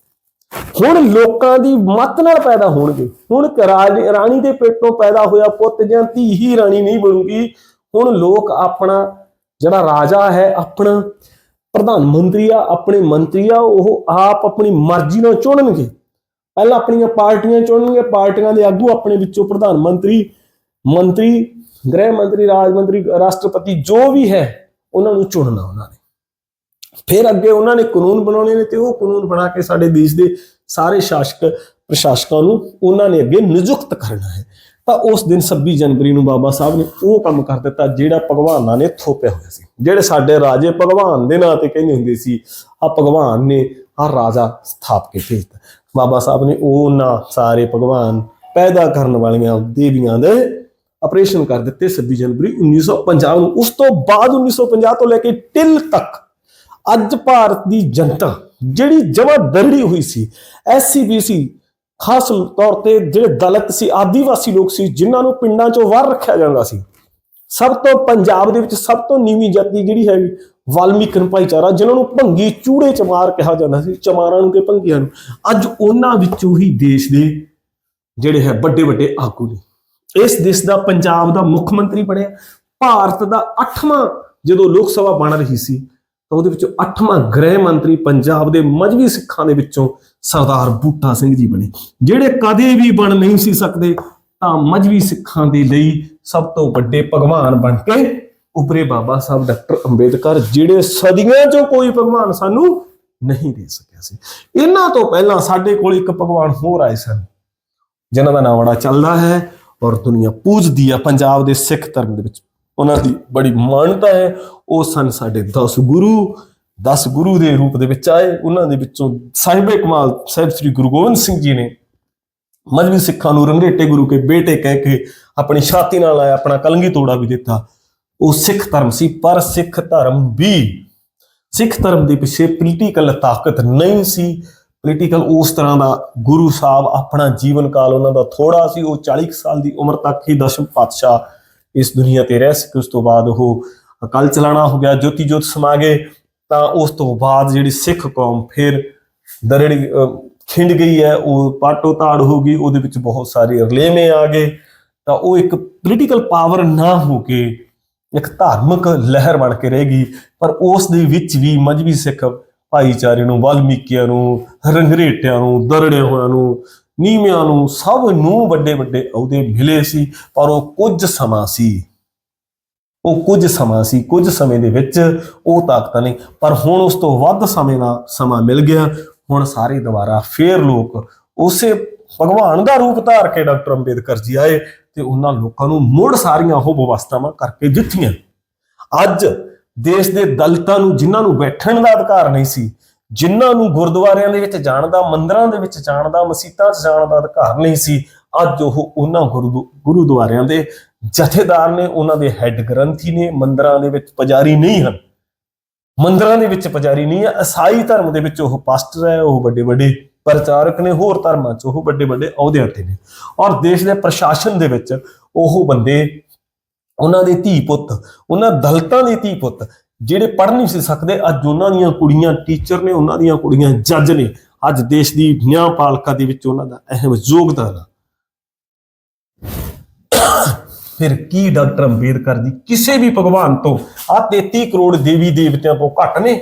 ਹੁਣ ਲੋਕਾਂ ਦੀ ਮਤ ਨਾਲ ਪੈਦਾ ਹੋਣਗੇ। ਹੁਣ ਰਾਜ ਰਾਣੀ ਦੇ ਪੇਟੋਂ ਪੈਦਾ ਹੋਇਆ ਪੁੱਤ ਜਾਂ ਧੀ ਹੀ ਰਾਣੀ ਨਹੀਂ ਬਣੂਗੀ। ਹੁਣ ਲੋਕ ਆਪਣਾ ਜਿਹੜਾ ਰਾਜਾ ਹੈ, ਆਪਣਾ ਪ੍ਰਧਾਨ ਮੰਤਰੀ ਆ, ਆਪਣੇ ਮੰਤਰੀ ਆ, ਉਹ ਆਪ ਆਪਣੀ ਮਰਜ਼ੀ ਨਾਲ ਚੁਣਨਗੇ। ਪਹਿਲਾਂ ਆਪਣੀਆਂ ਪਾਰਟੀਆਂ ਚੁਣਨਗੇ ਪਾਰਟੀਆਂ ਦੇ ਆਗੂ ਆਪਣੇ ਵਿੱਚੋਂ ਪ੍ਰਧਾਨ ਮੰਤਰੀ ਮੰਤਰੀ, ਗ੍ਰਹਿ ਮੰਤਰੀ, ਰਾਜ ਮੰਤਰੀ, ਰਾਸ਼ਟਰਪਤੀ ਜੋ ਵੀ ਹੈ, ਉਹਨਾਂ ਨੂੰ ਚੁਣਨਾ ਉਹਨਾਂ ਨੇ। ਫਿਰ ਅੱਗੇ ਉਹਨਾਂ ਨੇ ਕਾਨੂੰਨ ਬਣਾਉਣੇ ਨੇ ਤੇ ਉਹ ਕਾਨੂੰਨ ਬਣਾ ਕੇ ਸਾਡੇ ਦੇਸ਼ ਦੇ ਸਾਰੇ ਸ਼ਾਸਕ, ਪ੍ਰਸ਼ਾਸਕਾਂ ਨੂੰ ਉਹਨਾਂ ਨੇ ਅੱਗੇ ਨਿਯੁਕਤ ਕਰਨਾ ਹੈ। ਤਾਂ ਉਸ ਦਿਨ 26 ਜਨਵਰੀ ਨੂੰ ਬਾਬਾ ਸਾਹਿਬ ਨੇ ਉਹ ਕੰਮ ਕਰ ਦਿੱਤਾ ਜਿਹੜਾ ਭਗਵਾਨਾਂ ਨੇ ਥੋਪਿਆ ਹੋਇਆ ਸੀ। ਜਿਹੜੇ ਸਾਡੇ ਰਾਜੇ ਭਗਵਾਨ ਦੇ ਨਾਂ ਤੇ ਕਹਿੰਦੇ ਹੁੰਦੇ ਸੀ ਆ ਭਗਵਾਨ ਨੇ ਆ ਰਾਜਾ ਸਥਾਪ ਕੇ ਭੇਜਤਾ ਬਾਬਾ ਸਾਹਿਬ ਨੇ ਉਹਨਾਂ ਸਾਰੇ ਭਗਵਾਨ ਪੈਦਾ ਕਰਨ ਵਾਲੀਆਂ ਦੇਵੀਆਂ ਦੇ ਆਪਰੇਸ਼ਨ ਕਰ ਦਿੱਤੇ 26 ਜਨਵਰੀ 1950 ਨੂੰ। ਉਸ ਤੋਂ ਬਾਅਦ 1950 ਤੋਂ ਲੈ ਕੇ ਟਿਲ ਤੱਕ ਅੱਜ ਭਾਰਤ ਦੀ ਜਨਤਾ ਜਿਹੜੀ ਜਮਾ ਦਰੜੀ ਹੋਈ ਸੀ ਐਸਸੀਬੀਸੀ ਖਾਸ ਤੌਰ ਤੇ ਜਿਹੜੇ ਦਲਿਤ ਸੀ, ਆਦੀਵਾਸੀ ਲੋਕ ਸੀ, ਜਿਨ੍ਹਾਂ ਨੂੰ ਪਿੰਡਾਂ ਚੋਂ ਵਾਰ ਰੱਖਿਆ ਜਾਂਦਾ ਸੀ। ਸਭ ਤੋਂ ਪੰਜਾਬ ਦੇ ਵਿੱਚ ਸਭ ਤੋਂ ਨੀਵੀਂ ਜਾਤੀ ਜਿਹੜੀ ਹੈ ਵਾਲਮੀਕਨ ਭਾਈਚਾਰਾ, ਜਿਨ੍ਹਾਂ ਨੂੰ ਭੰਗੀ ਚੂੜੇ ਚਮਾਰ ਕਿਹਾ ਜਾਂਦਾ ਸੀ, ਚਮਾਰਾਂ ਨੂੰ ਤੇ ਭੰਗੀਆਂ ਨੂੰ। ਅੱਜ ਉਹਨਾਂ ਵਿੱਚੋਂ ਹੀ ਦੇਸ਼ ਦੇ ਜਿਹੜੇ ਹੈ ਵੱਡੇ ਵੱਡੇ ਆਗੂ ਨੇ। ਇਸ ਦੇਸ਼ ਦਾ ਪੰਜਾਬ ਦਾ ਮੁੱਖ ਮੰਤਰੀ ਬਣਿਆ। ਭਾਰਤ ਦਾ 8ਵਾਂ ਜਦੋਂ ਲੋਕ ਸਭਾ ਬਣ ਰਹੀ ਸੀ, ਤਾਂ ਉਹਦੇ ਵਿੱਚੋਂ 8ਵਾਂ ਗ੍ਰਹਿ ਮੰਤਰੀ ਪੰਜਾਬ ਦੇ ਮਜਬੀ ਸਿੱਖਾਂ ਦੇ ਵਿੱਚੋਂ ਸਰਦਾਰ ਬੂਟਾ ਸਿੰਘ ਜੀ ਬਣੇ। ਜਿਹੜੇ ਕਦੇ ਵੀ ਬਣ ਨਹੀਂ ਸੀ ਸਕਦੇ, ਤਾਂ ਮਜਬੀ ਸਿੱਖਾਂ ਦੇ ਲਈ ਸਭ ਤੋਂ ਵੱਡੇ ਭਗਵਾਨ ਬਣ ਕੇ ਉਪਰੇ ਬਾਬਾ ਸਾਹਿਬ ਡਾਕਟਰ ਅੰਬੇਦਕਰ, ਜਿਹੜੇ ਸਦੀਆਂ ਚੋਂ ਕੋਈ ਭਗਵਾਨ ਸਾਨੂੰ ਨਹੀਂ ਦੇ ਸਕਿਆ ਸੀ। ਇਹਨਾਂ ਤੋਂ ਪਹਿਲਾਂ ਸਾਡੇ ਕੋਲ ਇੱਕ ਭਗਵਾਨ ਹੋਰ ਆਏ ਸਨ, ਜਿਨ੍ਹਾਂ ਦਾ ਨਾਮ ਬੜਾ ਚੱਲਦਾ ਹੈ ਔਰ ਦੁਨੀਆ ਪੂਜਦੀ ਆ ਪੰਜਾਬ ਦੇ ਸਿੱਖ ਧਰਮ ਦੇ ਵਿੱਚ। ਉਹਨਾਂ ਦੀ ਬੜੀ ਮਾਨਤਾ ਹੈ, ਉਹ ਸਨ ਸਾਡੇ 10 ਗੁਰੂ 10 ਗੁਰੂ ਦੇ ਰੂਪ ਦੇ ਵਿੱਚ ਆਏ। ਉਹਨਾਂ ਦੇ ਵਿੱਚੋਂ ਸਾਹਿਬੇ ਕਮਾਲ ਸਾਹਿਬ ਸ੍ਰੀ ਗੁਰੂ ਗੋਬਿੰਦ ਸਿੰਘ ਜੀ ਨੇ ਮਜਬੀ ਸਿੱਖਾਂ ਨੂੰ ਰੰਗਰੇਟੇ ਗੁਰੂ ਕੇ ਬੇਟੇ ਕਹਿ ਕੇ ਆਪਣੀ ਛਾਤੀ ਨਾਲ ਆਇਆ, ਆਪਣਾ ਕਲੰਗੀ ਤੋੜਾ ਵੀ ਦਿੱਤਾ। ਉਹ ਸਿੱਖ ਧਰਮ ਸੀ, ਪਰ ਸਿੱਖ ਧਰਮ ਵੀ ਸਿੱਖ ਧਰਮ ਦੇ ਪਿੱਛੇ ਪੋਲੀਟੀਕਲ ਤਾਕਤ ਨਹੀਂ ਸੀ। ਪੋਲੀਟੀਕਲ ਉਸ ਤਰ੍ਹਾਂ ਦਾ ਗੁਰੂ ਸਾਹਿਬ ਆਪਣਾ ਜੀਵਨ ਕਾਲ ਉਹਨਾਂ ਦਾ ਥੋੜਾ ਸੀ, ਉਹ 40 ਕੁ ਸਾਲ ਦੀ ਉਮਰ ਤੱਕ ਹੀ ਦਸ਼ਮ ਪਾਤਸ਼ਾਹ ਇਸ ਦੁਨੀਆ ਤੇ ਰਹਿ ਸਕੇ ਉਸ ਤੋਂ ਬਾਅਦ ਉਹ ਅਕਾਲ ਚਲਾਣਾ ਹੋ ਗਿਆ, ਜੋਤੀ ਜੋਤ ਸਮਾ ਗਏ, ਤਾਂ ਉਸ ਤੋਂ ਬਾਅਦ ਜਿਹੜੀ ਸਿੱਖ ਕੌਮ ਫਿਰ ਦਰੜੀ ਖਿੰਡ ਗਈ ਹੈ, ਉਹ ਪਾਟੋ ਤਾੜ ਹੋ ਗਈ, ਉਹਦੇ ਵਿੱਚ ਬਹੁਤ ਸਾਰੇ ਰਲੇਵੇਂ ਆ ਗਏ। ਤਾਂ ਉਹ ਇੱਕ ਪੋਲੀਟੀਕਲ ਪਾਵਰ ਨਾ ਹੋ ਕੇ ਇੱਕ ਧਾਰਮਿਕ ਲਹਿਰ ਬਣ ਕੇ ਰਹੇਗੀ, ਪਰ ਉਸ ਦੇ ਵਿੱਚ ਵੀ ਮਜਬੀ ਸਿੱਖ ਭਾਈਚਾਰੇ ਨੂੰ, ਵਾਲਮੀਕੀਆਂ ਨੂੰ, ਰੰਗਰੇਟਿਆਂ ਨੂੰ ਦਰੜਿਆਂ ਹੋਇਆਂ ਨੂੰ, ਨੀਵਿਆਂ ਨੂੰ ਸਭ ਨੂੰ ਵੱਡੇ ਵੱਡੇ ਅਹੁਦੇ ਮਿਲੇ ਸੀ, ਪਰ ਉਹ ਕੁਝ ਸਮਾਂ ਸੀ। ਉਹ ਕੁਝ ਸਮਾਂ ਸੀ, ਕੁਝ ਸਮੇਂ ਦੇ ਵਿੱਚ ਉਹ ਤਾਕਤਾਂ ਨਹੀਂ ਪਰ ਹੁਣ ਉਸ ਤੋਂ ਵੱਧ ਸਮੇਂ ਦਾ ਸਮਾਂ ਮਿਲ ਗਿਆ। ਹੁਣ ਸਾਰੇ ਦੁਬਾਰਾ ਫੇਰ ਲੋਕ ਉਸੇ ਭਗਵਾਨ ਦਾ ਰੂਪ ਧਾਰ ਕੇ ਡਾਕਟਰ ਅੰਬੇਦਕਰ ਜੀ ਆਏ। ਤੇ ਉਹਨਾਂ ਲੋਕਾਂ ਨੂੰ ਮੁੜ ਸਾਰੀਆਂ ਉਹ ਵਿਵਸਥਾਵਾਂ ਕਰਕੇ ਦਿੱਤੀਆਂ। ਅੱਜ ਦੇਸ਼ ਦੇ ਦਲਿਤਾਂ ਨੂੰ, ਜਿਨ੍ਹਾਂ ਨੂੰ ਬੈਠਣ ਦਾ ਅਧਿਕਾਰ ਨਹੀਂ ਸੀ, ਜਿਨ੍ਹਾਂ ਨੂੰ ਗੁਰਦੁਆਰਿਆਂ ਦੇ ਵਿੱਚ ਜਾਣ ਦਾ, ਮੰਦਰਾਂ ਦੇ ਵਿੱਚ ਜਾਣ ਦਾ, ਮਸੀਤਾਂ 'ਚ ਜਾਣ ਦਾ ਅਧਿਕਾਰ ਨਹੀਂ ਸੀ, ਅੱਜ ਉਹ ਉਹਨਾਂ ਗੁਰੂ ਗੁਰੂਦੁਆਰਿਆਂ ਦੇ ਜਥੇਦਾਰ ਨੇ, ਉਹਨਾਂ ਦੇ ਹੈੱਡ ਗ੍ਰੰਥੀ ਨੇ, ਮੰਦਰਾਂ ਦੇ ਵਿੱਚ ਪੁਜਾਰੀ ਨਹੀਂ ਹਨ। ਮੰਦਰਾਂ ਦੇ ਵਿੱਚ ਪੁਜਾਰੀ ਨਹੀਂ ਹੈ, ਈਸਾਈ ਧਰਮ ਦੇ ਵਿੱਚ ਉਹ ਪਾਸਟਰ ਹੈ, ਉਹ ਵੱਡੇ ਵੱਡੇ ਪ੍ਰਚਾਰਕ ਨੇ ਹੋਰ ਧਰਮਾਂ 'ਚ ਉਹ ਵੱਡੇ ਵੱਡੇ ਅਹੁਦਿਆਂ ਤੇ ਨੇ। ਔਰ ਦੇਸ਼ ਦੇ ਪ੍ਰਸ਼ਾਸਨ ਦੇ ਵਿੱਚ ਉਹ ਬੰਦੇ, ਉਹਨਾਂ ਦੇ ਧੀ ਪੁੱਤ, ਉਹਨਾਂ ਦਲਤਾਂ ਦੇ ਧੀ ਪੁੱਤ, ਜਿਹੜੇ ਪੜ੍ਹ ਨਹੀਂ ਸੀ ਸਕਦੇ, ਅੱਜ ਉਹਨਾਂ ਦੀਆਂ ਕੁੜੀਆਂ ਟੀਚਰ ਨੇ ਉਹਨਾਂ ਦੀਆਂ ਕੁੜੀਆਂ ਜੱਜ ਨੇ, ਅੱਜ ਦੇਸ਼ ਦੀ ਨਿਆਂ ਨਿਆਂਪਾਲਿਕਾ ਦੇ ਵਿੱਚ ਉਹਨਾਂ ਦਾ ਅਹਿਮ ਯੋਗਦਾਨ ਆ। ਫਿਰ ਕੀ ਡਾਕਟਰ ਅੰਬੇਦਕਰ ਜੀ, ਕਿਸੇ ਵੀ ਭਗਵਾਨ ਤੋਂ ਆ 33 ਕਰੋੜ ਦੇਵੀ ਦੇਵਤਿਆਂ ਤੋਂ ਘੱਟ ਨੇ।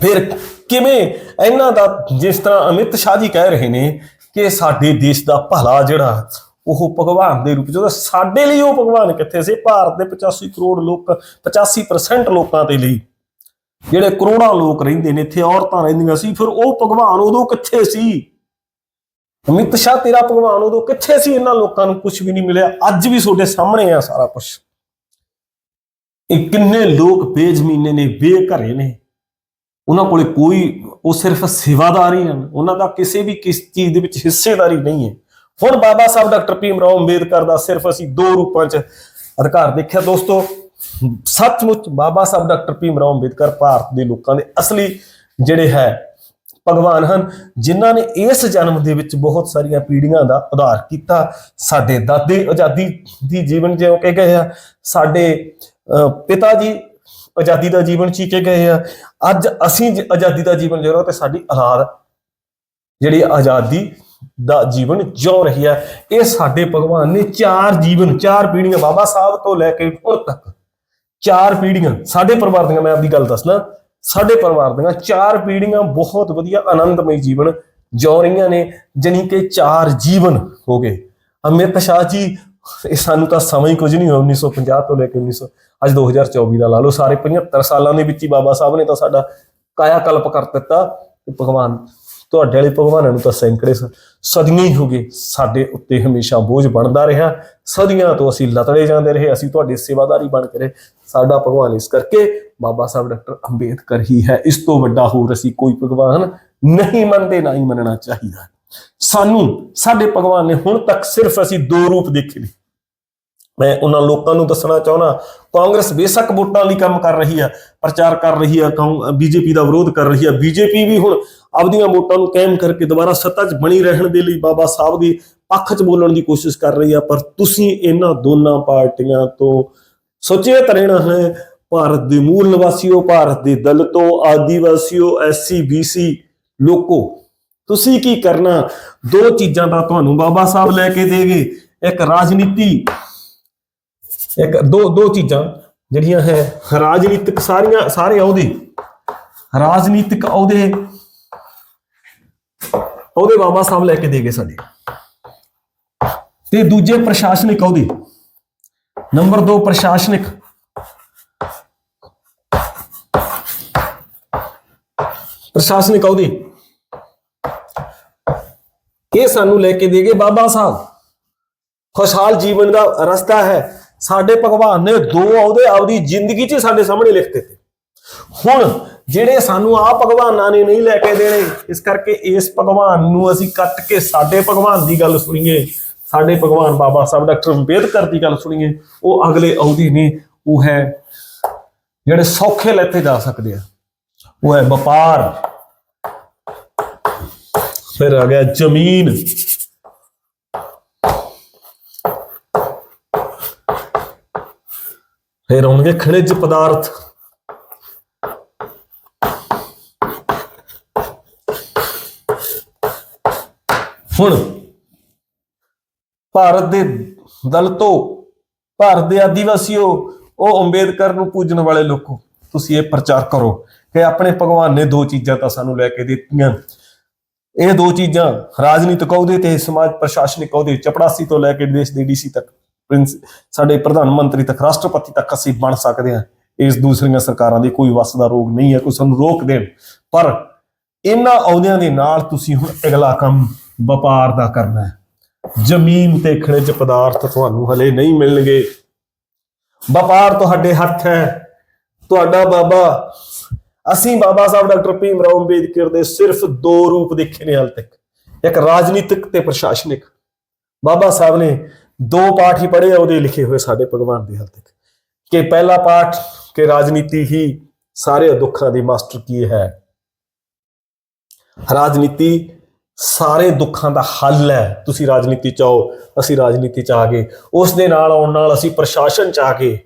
ਫਿਰ ਕਿਵੇਂ ਇਹਨਾਂ ਦਾ ਜਿਸ ਤਰ੍ਹਾਂ ਅਮਿਤ ਸ਼ਾਹ ਜੀ ਕਹਿ ਰਹੇ ਨੇ ਕਿ ਸਾਡੇ ਦੇਸ਼ ਦਾ ਭਲਾ ਜਿਹੜਾ, ਉਹ ਭਗਵਾਨ ਦੇ ਰੂਪ ਚ ਸਾਡੇ ਲਈ ਉਹ ਭਗਵਾਨ ਕਿੱਥੇ ਸੀ? ਭਾਰਤ ਦੇ 85 ਕਰੋੜ ਲੋਕ 85% ਲੋਕਾਂ ਦੇ ਲਈ। ਜਿਹੜੇ ਕਰੋੜਾਂ ਲੋਕ ਰਹਿੰਦੇ ਨੇ, ਇੱਥੇ ਔਰਤਾਂ ਰਹਿੰਦੀਆਂ ਸੀ, ਫਿਰ ਉਹ ਭਗਵਾਨ ਉਦੋਂ ਕਿੱਥੇ ਸੀ? ਅਮਿਤ ਸ਼ਾਹ ਤੇਰਾ ਭਗਵਾਨ ਉਦੋਂ ਕਿੱਥੇ ਸੀ? ਇਹਨਾਂ ਲੋਕਾਂ ਨੂੰ ਕੁਝ ਵੀ ਨਹੀਂ ਮਿਲਿਆ। ਅੱਜ ਵੀ ਤੁਹਾਡੇ ਸਾਹਮਣੇ ਆ ਸਾਰਾ ਕੁਝ ਇਹ ਕਿੰਨੇ ਲੋਕ ਬੇਜ਼ਮੀਨੇ ਨੇ, ਬੇਘਰੇ ਨੇ। ਉਹਨਾਂ ਕੋਲੇ ਕੋਈ, ਉਹ ਸਿਰਫ ਸੇਵਾਦਾਰੀ ਹਨ। ਉਹਨਾਂ ਦਾ ਕਿਸੇ ਵੀ ਕਿਸ ਚੀਜ਼ ਦੇ ਵਿੱਚ ਹਿੱਸੇਦਾਰੀ ਨਹੀਂ ਹੈ। ਹੁਣ ਬਾਬਾ ਸਾਹਿਬ ਡਾਕਟਰ ਭੀਮ ਰਾਓ ਅੰਬੇਦਕਰ ਦਾ ਸਿਰਫ ਅਸੀਂ ਦੋ ਰੂਪਾਂ 'ਚ ਅਧਿਕਾਰ ਦੇਖਿਆ। ਦੋਸਤੋ, ਸੱਚਮੁੱਚ ਬਾਬਾ ਸਾਹਿਬ ਡਾਕਟਰ ਭੀਮ ਰਾਓ ਅੰਬੇਦਕਰ ਭਾਰਤ ਦੇ ਲੋਕਾਂ ਦੇ ਅਸਲੀ ਜਿਹੜੇ ਹੈ, ਭਗਵਾਨ ਹਨ, ਜਿਨ੍ਹਾਂ ਨੇ ਇਸ ਜਨਮ ਦੇ ਵਿੱਚ ਬਹੁਤ ਸਾਰੀਆਂ ਪੀੜ੍ਹੀਆਂ ਦਾ ਉਧਾਰ ਕੀਤਾ। ਸਾਡੇ ਦਾਦੇ ਆਜ਼ਾਦੀ ਦੀ ਜੀਵਨ ਜਿਉਂ ਕੇ ਗਏ ਆ, ਸਾਡੇ ਪਿਤਾ ਜੀ ਆਜ਼ਾਦੀ ਦਾ ਜੀਵਨ ਜੀ ਕੇ ਗਏ ਆ। ਅੱਜ ਅਸੀਂ ਆਜ਼ਾਦੀ ਦਾ ਜੀਵਨ ਜਿਉ ਰਹੇ ਤੇ ਸਾਡੀ ਔਲਾਦ ਜਿਹੜੀ ਆਜ਼ਾਦੀ ਦਾ ਜੀਵਨ ਜਿਉ ਰਹੀ ਹੈ ਇਹ ਸਾਡੇ ਭਗਵਾਨ ਨੇ ਚਾਰ ਜੀਵਨ, ਚਾਰ ਪੀੜ੍ਹੀਆਂ ਬਾਬਾ ਸਾਹਿਬ ਤੋਂ ਲੈ ਕੇ ਹੁਣ ਤੱਕ, ਚਾਰ ਪੀੜ੍ਹੀਆਂ, ਸਾਡੇ ਪਰਿਵਾਰ ਦੀਆਂ ਮੈਂ ਆਪਦੀ ਗੱਲ ਦੱਸਣਾ ਸਾਡੇ ਪਰਿਵਾਰ ਦੀਆਂ ਚਾਰ ਪੀੜ੍ਹੀਆਂ ਬਹੁਤ ਵਧੀਆ ਆਨੰਦਮਈ ਜੀਵਨ ਜਿਉ ਰਹੀਆਂ ਨੇ, ਜਾਣੀ ਕਿ ਚਾਰ ਜੀਵਨ ਹੋ ਗਏ। ਅਮਿਤ ਸ਼ਾਹ ਜੀ ਇਹ ਸਾਨੂੰ ਤਾਂ ਸਮਾਂ ਹੀ ਕੁਝ ਨਹੀਂ ਹੋਇਆ 1950 ਤੋਂ ਲੈ ਕੇ 1900 ਅੱਜ 2024 ਦਾ ਲਾ ਲਓ। ਸਾਰੇ 75 ਸਾਲਾਂ ਦੇ ਵਿੱਚ ਹੀ ਬਾਬਾ ਸਾਹਿਬ ਨੇ ਤਾਂ ਸਾਡਾ ਕਾਇਆ ਕਲਪ ਕਰ ਦਿੱਤਾ ਤੇ ਭਗਵਾਨ ਤੁਹਾਡੇ ਵਾਲੇ ਭਗਵਾਨਾਂ ਨੂੰ ਤਾਂ ਸੈਂਕੜੇ ਸ- ਸਦੀਆਂ ਹੀ ਹੋ ਗਏ ਸਾਡੇ ਉੱਤੇ ਹਮੇਸ਼ਾ ਬੋਝ ਬਣਦਾ ਰਿਹਾ। ਸਦੀਆਂ ਤੋਂ ਅਸੀਂ ਲਤੜੇ ਜਾਂਦੇ ਰਹੇ, ਅਸੀਂ ਤੁਹਾਡੇ ਸੇਵਾਦਾਰੀ ਬਣ ਕੇ ਰਹੇ। ਸਾਡਾ ਭਗਵਾਨ ਇਸ ਕਰਕੇ ਬਾਬਾ ਸਾਹਿਬ ਡਾਕਟਰ ਅੰਬੇਦਕਰ ਹੀ ਹੈ। ਇਸ ਤੋਂ ਵੱਡਾ ਹੋਰ ਅਸੀਂ ਕੋਈ ਭਗਵਾਨ ਨਹੀਂ ਮੰਨਦੇ, ਨਾ ਹੀ ਮੰਨਣਾ ਚਾਹੀਦਾ। ਸਾਨੂੰ, ਸਾਡੇ ਭਗਵਾਨ ਨੇ ਹੁਣ ਤੱਕ ਸਿਰਫ ਅਸੀਂ ਦੋ ਰੂਪ ਦੇਖੇ ਨੇ। ਮੈਂ ਉਹਨਾਂ ਲੋਕਾਂ ਨੂੰ ਦੱਸਣਾ ਚਾਹੁੰਦਾ, ਕਾਂਗਰਸ ਬੇਸ਼ੱਕ ਵੋਟਾਂ ਲਈ ਕੰਮ ਕਰ ਰਹੀ ਹੈ ਪ੍ਰਚਾਰ ਕਰ ਰਹੀ ਹੈ ਬੀਜੇਪੀ ਦਾ ਵਿਰੋਧ ਕਰ ਰਹੀ ਹੈ ਬੀਜੇਪੀ ਵੀ ਹੁਣ ਆਪਦੀਆਂ ਵੋਟਾਂ ਨੂੰ ਕਾਇਮ ਕਰਕੇ ਦੁਬਾਰਾ ਸੱਤਾ 'ਚ ਬਣੀ ਰਹਿਣ ਦੇ ਲਈ ਬਾਬਾ ਸਾਹਿਬ ਦੀ ਪੱਖ 'ਚ ਬੋਲਣ ਦੀ ਕੋਸ਼ਿਸ਼ ਕਰ ਰਹੀ ਆ, ਪਰ ਤੁਸੀਂ ਇਹਨਾਂ ਦੋਨਾਂ ਪਾਰਟੀਆਂ ਤੋਂ ਸੁਚੇਤ ਰਹਿਣਾ ਹੈ, ਭਾਰਤ ਦੇ ਮੂਲ ਨਿਵਾਸੀਓ, ਭਾਰਤ ਦੇ ਦਲਿਤੋ ਆਦੀਵਾਸੀਓ ਐਸਸੀ ਬੀਸੀ ਲੋਕੋ, ਤੁਸੀਂ ਕੀ ਕਰਨਾ? ਦੋ ਚੀਜ਼ਾਂ ਦਾ ਤੁਹਾਨੂੰ ਬਾਬਾ ਸਾਹਿਬ ਲੈ ਕੇ ਦੇਗੇ, ਇੱਕ ਰਾਜਨੀਤੀ ਇੱਕ, ਦੋ ਦੋ ਚੀਜ਼ਾਂ ਜਿਹੜੀਆਂ ਹੈ ਰਾਜਨੀਤਿਕ ਸਾਰੀਆਂ, ਸਾਰੇ ਅਹੁਦੇ ਰਾਜਨੀਤਿਕ ਅਹੁਦੇ ਉਹਦੇ ਬਾਬਾ ਸਾਹਿਬ ਲੈ ਕੇ ਦੇ ਗਏ ਸਾਡੇ। ਤੇ ਦੂਜੇ ਪ੍ਰਸ਼ਾਸਨਿਕ ਅਹੁਦੇ ਨੰਬਰ 2 ਪ੍ਰਸ਼ਾਸਨਿਕ। ਪ੍ਰਸ਼ਾਸਨਿਕ ਅਹੁਦੇ ਇਹ ਸਾਨੂੰ ਲੈ ਕੇ ਦੇ ਗਏ ਬਾਬਾ ਸਾਹਿਬ। ਖੁਸ਼ਹਾਲ ਜੀਵਨ ਦਾ ਰਸਤਾ ਹੈ। ਸਾਡੇ ਭਗਵਾਨ ਨੇ ਦੋ ਅਹੁਦੇ ਆਪਦੀ ਜ਼ਿੰਦਗੀ 'ਚ ਸਾਡੇ ਸਾਹਮਣੇ ਲਿਖ ਦਿੱਤੇ। ਹੁਣ ਜਿਹੜੇ ਸਾਨੂੰ ਆ ਭਗਵਾਨਾਂ ਨੇ ਨਹੀਂ ਲੈ ਕੇ ਦੇਣੇ, ਇਸ ਕਰਕੇ ਇਸ ਭਗਵਾਨ ਨੂੰ ਅਸੀਂ ਕੱਟ ਕੇ ਸਾਡੇ ਭਗਵਾਨ ਦੀ ਗੱਲ ਸੁਣੀਏ। ਸਾਡੇ ਭਗਵਾਨ ਬਾਬਾ ਸਾਹਿਬ ਡਾਕਟਰ ਅੰਬੇਦਕਰ ਦੀ ਗੱਲ ਸੁਣੀਏ। ਉਹ ਅਗਲੇ ਅਹੁਦੇ ਨੇ, ਉਹ ਹੈ ਜਿਹੜੇ ਸੌਖੇ ਲੈਤੇ ਜਾ ਸਕਦੇ ਆ। ਉਹ ਹੈ ਵਪਾਰ। ਫਿਰ ਆ ਗਿਆ ਜ਼ਮੀਨ। ਫਿਰ ਆਉਣਗੇ ਖਣਿਜ ਪਦਾਰਥ। ਹੁਣ ਭਾਰਤ ਦੇ ਦਲਤੋ ਭਾਰਤ ਦੇ ਆਦੀਵਾਸੀਓ, ਉਹ ਅੰਬੇਦਕਰ ਨੂੰ ਪੂਜਣ ਵਾਲੇ ਲੋਕੋ, ਤੁਸੀਂ ਇਹ ਪ੍ਰਚਾਰ ਕਰੋ ਕਿ ਆਪਣੇ ਭਗਵਾਨ ਨੇ ਦੋ ਚੀਜ਼ਾਂ ਤਾਂ ਸਾਨੂੰ ਲੈ ਕੇ ਦਿੱਤੀਆਂ। ਇਹ ਦੋ ਚੀਜ਼ਾਂ ਰਾਜਨੀਤਿਕ ਅਹੁਦੇ ਤੇ, ਸਮਾਜ ਪ੍ਰਸ਼ਾਸਨਿਕ ਅਹੁਦੇ, ਚਪੜਾਸੀ ਤੋਂ ਲੈ ਕੇ ਦੇਸ਼ ਦੇ ਡੀਸੀ ਤੱਕ ਸਾਡੇ ਪ੍ਰਧਾਨ ਮੰਤਰੀ ਤੱਕ, ਰਾਸ਼ਟਰਪਤੀ ਤੱਕ ਅਸੀਂ ਬਣ ਸਕਦੇ ਹਾਂ। ਇਸ ਦੂਸਰੀਆਂ ਸਰਕਾਰਾਂ ਦੀ ਕੋਈ ਵਸ ਦਾ ਰੋਗ ਨਹੀਂ ਹੈ, ਕੋਈ ਸਾਨੂੰ ਰੋਕ ਦੇਣ। ਪਰ ਇਹਨਾਂ ਅਹੁਦਿਆਂ ਦੇ ਨਾਲ ਤੁਸੀਂ ਹੁਣ ਅਗਲਾ ਕੰਮ ਵਪਾਰ ਦਾ ਕਰਨਾ ਹੈ। ਜ਼ਮੀਨ ਤੇ ਖਣਿਜ ਪਦਾਰਥ ਤੁਹਾਨੂੰ ਹਲੇ ਨਹੀਂ ਮਿਲਣਗੇ। ਵਪਾਰ ਤੁਹਾਡੇ ਹੱਥ ਹੈ। ਤੁਹਾਡਾ ਬਾਬਾ, ਅਸੀਂ ਬਾਬਾ ਸਾਹਿਬ ਡਾਕਟਰ ਭੀਮ ਰਾਓ ਅੰਬੇਦਕਰ ਦੇ ਸਿਰਫ ਦੋ ਰੂਪ ਦੇਖੇ ਨੇ ਹਾਲ ਤੱਕ। ਇੱਕ ਰਾਜਨੀਤਿਕ ਤੇ ਪ੍ਰਸ਼ਾਸਨਿਕ। ਬਾਬਾ ਸਾਹਿਬ ਨੇ ਦੋ ਪਾਠ ਹੀ ਪੜ੍ਹੇ ਆ, ਉਹਦੇ ਲਿਖੇ ਹੋਏ ਸਾਡੇ ਭਗਵਾਨ ਦੇ ਹੱਲ ਤੱਕ ਕਿ ਪਹਿਲਾ ਪਾਠ ਕਿ ਰਾਜਨੀਤੀ ਹੀ ਸਾਰੇ ਦੁੱਖਾਂ ਦੀ ਮਾਸਟਰ ਕੀ ਹੈ? ਰਾਜਨੀਤੀ ਸਾਰੇ ਦੁੱਖਾਂ ਦਾ ਹੱਲ ਹੈ। ਤੁਸੀਂ ਰਾਜਨੀਤੀ ਚ ਆਓ, ਅਸੀਂ ਰਾਜਨੀਤੀ ਚ ਆ ਗਏ। ਉਸ ਦੇ ਨਾਲ ਆਉਣ ਨਾਲ ਅਸੀਂ ਪ੍ਰਸ਼ਾਸਨ ਚ ਆ ਗਏ।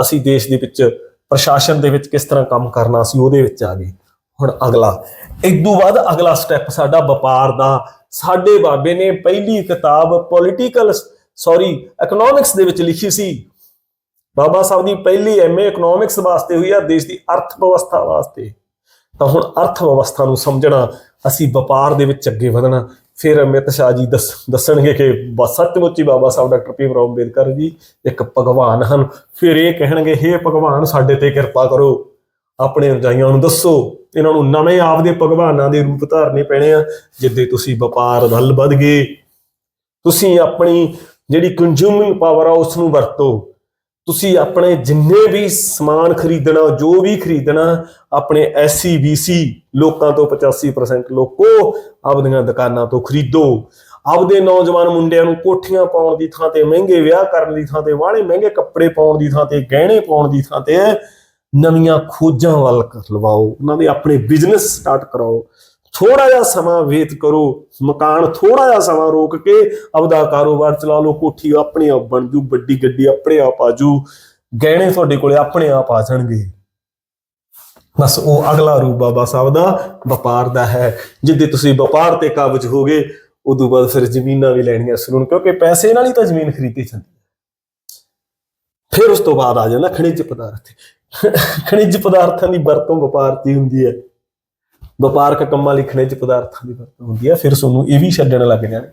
ਅਸੀਂ ਦੇਸ਼ ਦੇ ਵਿੱਚ ਪ੍ਰਸ਼ਾਸਨ ਦੇ ਵਿੱਚ ਕਿਸ ਤਰ੍ਹਾਂ ਕੰਮ ਕਰਨਾ ਸੀ ਉਹਦੇ ਵਿੱਚ ਆ ਗਏ। ਹੁਣ ਅਗਲਾ। ਇਦੋਂ ਬਾਅਦ ਅਗਲਾ ਸਟੈਪ ਸਾਡਾ ਵਪਾਰ ਦਾ। ਸਾਡੇ ਬਾਬੇ ਨੇ ਪਹਿਲੀ ਕਿਤਾਬ ਪੋਲੀਟੀਕਲ ਸੌਰੀ ਇਕਨੋਮਿਕਸ ਦੇ ਵਿੱਚ ਲਿਖੀ ਸੀ। ਬਾਬਾ ਸਾਹਿਬ ਦੀ ਪਹਿਲੀ ਐਮਏ ਇਕਨੋਮਿਕਸ ਵਾਸਤੇ ਹੋਈ ਆ, ਦੇਸ਼ ਦੀ ਅਰਥ ਵਿਵਸਥਾ ਵਾਸਤੇ। ਤਾਂ ਹੁਣ ਅਰਥ ਵਿਵਸਥਾ ਨੂੰ ਸਮਝਣਾ, ਅਸੀਂ ਵਪਾਰ ਦੇ ਵਿੱਚ ਅੱਗੇ ਵਧਣਾ। ਫਿਰ ਅਮਿਤ ਸ਼ਾਹ ਜੀ ਦੱਸ, ਦੱਸਣਗੇ ਕਿ ਬ- ਸੱਚਮੁੱਚ ਹੀ ਬਾਬਾ ਸਾਹਿਬ ਡਾਕਟਰ ਭੀਮ ਰਾਓ ਅੰਬੇਦਕਰ ਜੀ ਇੱਕ ਭਗਵਾਨ ਹਨ। ਫਿਰ ਇਹ ਕਹਿਣਗੇ, ਹੇ ਭਗਵਾਨ, ਸਾਡੇ ਤੇ ਕਿਰਪਾ ਕਰੋ। ਆਪਣੇ ਰਜਾਈਆਂ ਨੂੰ ਦੱਸੋ। ਇਹਨਾਂ ਨੂੰ ਨਵੇਂ ਆਪਦੇ ਭਗਵਾਨਾਂ ਦੇ ਰੂਪ ਧਾਰਨੇ ਪੈਣੇ ਆ, ਜਿੱਦੇ ਤੁਸੀਂ ਵਪਾਰ ਵੱਲ ਵਧ ਗਏ। ਤੁਸੀਂ ਆਪਣੀ ਜਿਹੜੀ ਕੰਜ਼ਿਊਮਿੰਗ ਪਾਵਰ ਆ ਉਸ ਨੂੰ ਵਰਤੋ। ਤੁਸੀਂ ਆਪਣੇ ਜਿੰਨੇ ਵੀ ਸਮਾਨ ਖਰੀਦਣਾ, ਜੋ ਵੀ ਖਰੀਦਣਾ, ਆਪਣੇ ਐਸਸੀ ਬੀਸੀ ਲੋਕਾਂ ਤੋਂ 85% ਲੋਕੋ ਆਪਦੀਆਂ ਦੁਕਾਨਾਂ ਤੋਂ ਖਰੀਦੋ। ਆਪਦੇ ਨੌਜਵਾਨ ਮੁੰਡਿਆਂ ਨੂੰ ਕੋਠੀਆਂ ਪਾਉਣ ਦੀ ਥਾਂ ਤੇ, ਮਹਿੰਗੇ ਵਿਆਹ ਕਰਨ ਦੀ ਥਾਂ ਤੇ ਵਾਲੇ ਮਹਿੰਗੇ ਕੱਪੜੇ ਪਾਉਣ ਦੀ ਥਾਂ ਤੇ, ਗਹਿਣੇ ਪਾਉਣ ਦੀ ਥਾਂ ਤੇ, ਨਵੀਆਂ ਖੋਜਾਂ ਵੱਲ ਲਵਾਓ। ਉਹਨਾਂ ਦੇ ਆਪਣੇ ਬਿਜ਼ਨਸ ਸਟਾਰਟ ਕਰਾਓ। ਥੋੜਾ ਜਿਹਾ ਸਮਾਂ ਵੇਤ ਕਰੋ, ਮਕਾਨ ਥੋੜਾ ਜਿਹਾ ਸਮਾਂ ਰੋਕ ਕੇ ਆਪਦਾ ਕਾਰੋਬਾਰ ਚਲਾ ਲਓ, ਕੋਠੀ ਆਪਣੇ ਆਪ ਬਣ ਜੂ, ਵੱਡੀ ਗੱਡੀ ਆਪਣੇ ਆਪ ਆਜੂ ਗਹਿਣੇ ਤੁਹਾਡੇ ਕੋਲੇ ਆਪਣੇ ਆਪ ਆ ਜਾਣਗੇ। ਬਸ ਉਹ ਅਗਲਾ ਰੂਪ ਬਾਬਾ ਸਾਹਿਬ ਦਾ ਵਪਾਰ ਦਾ ਹੈ। ਜਿੱਦੇ ਤੁਸੀਂ ਵਪਾਰ ਤੇ ਕਾਬਜ ਹੋਗੇ, ਉਦੋਂ ਬਾਅਦ ਫਿਰ ਜ਼ਮੀਨਾਂ ਵੀ ਲੈਣੀਆਂ ਸ਼ੁਰੂ ਹੋਣ ਕਿਉਂਕਿ ਪੈਸੇ ਨਾਲ ਹੀ ਤਾਂ ਜ਼ਮੀਨ ਖਰੀਦੀ ਜਾਂਦੀ ਹੈ। ਫਿਰ ਉਸ ਤੋਂ ਬਾਅਦ ਆ ਜਾਂਦਾ ਖਣਿਜ ਪਦਾਰਥ। ਖਣਿਜ ਪਦਾਰਥਾਂ ਦੀ ਵਰਤੋਂ ਵਪਾਰ ਦੀ ਹੁੰਦੀ ਹੈ। ਵਪਾਰਕ ਕੰਮਾਂ ਲਿਖਣੇ ਚ ਪਦਾਰਥਾਂ ਦੀ ਵਰਤੋਂ ਹੁੰਦੀ ਹੈ ਫਿਰ ਤੁਹਾਨੂੰ ਇਹ ਵੀ ਛੱਡਣ ਲੱਗ ਜਾਣਗੇ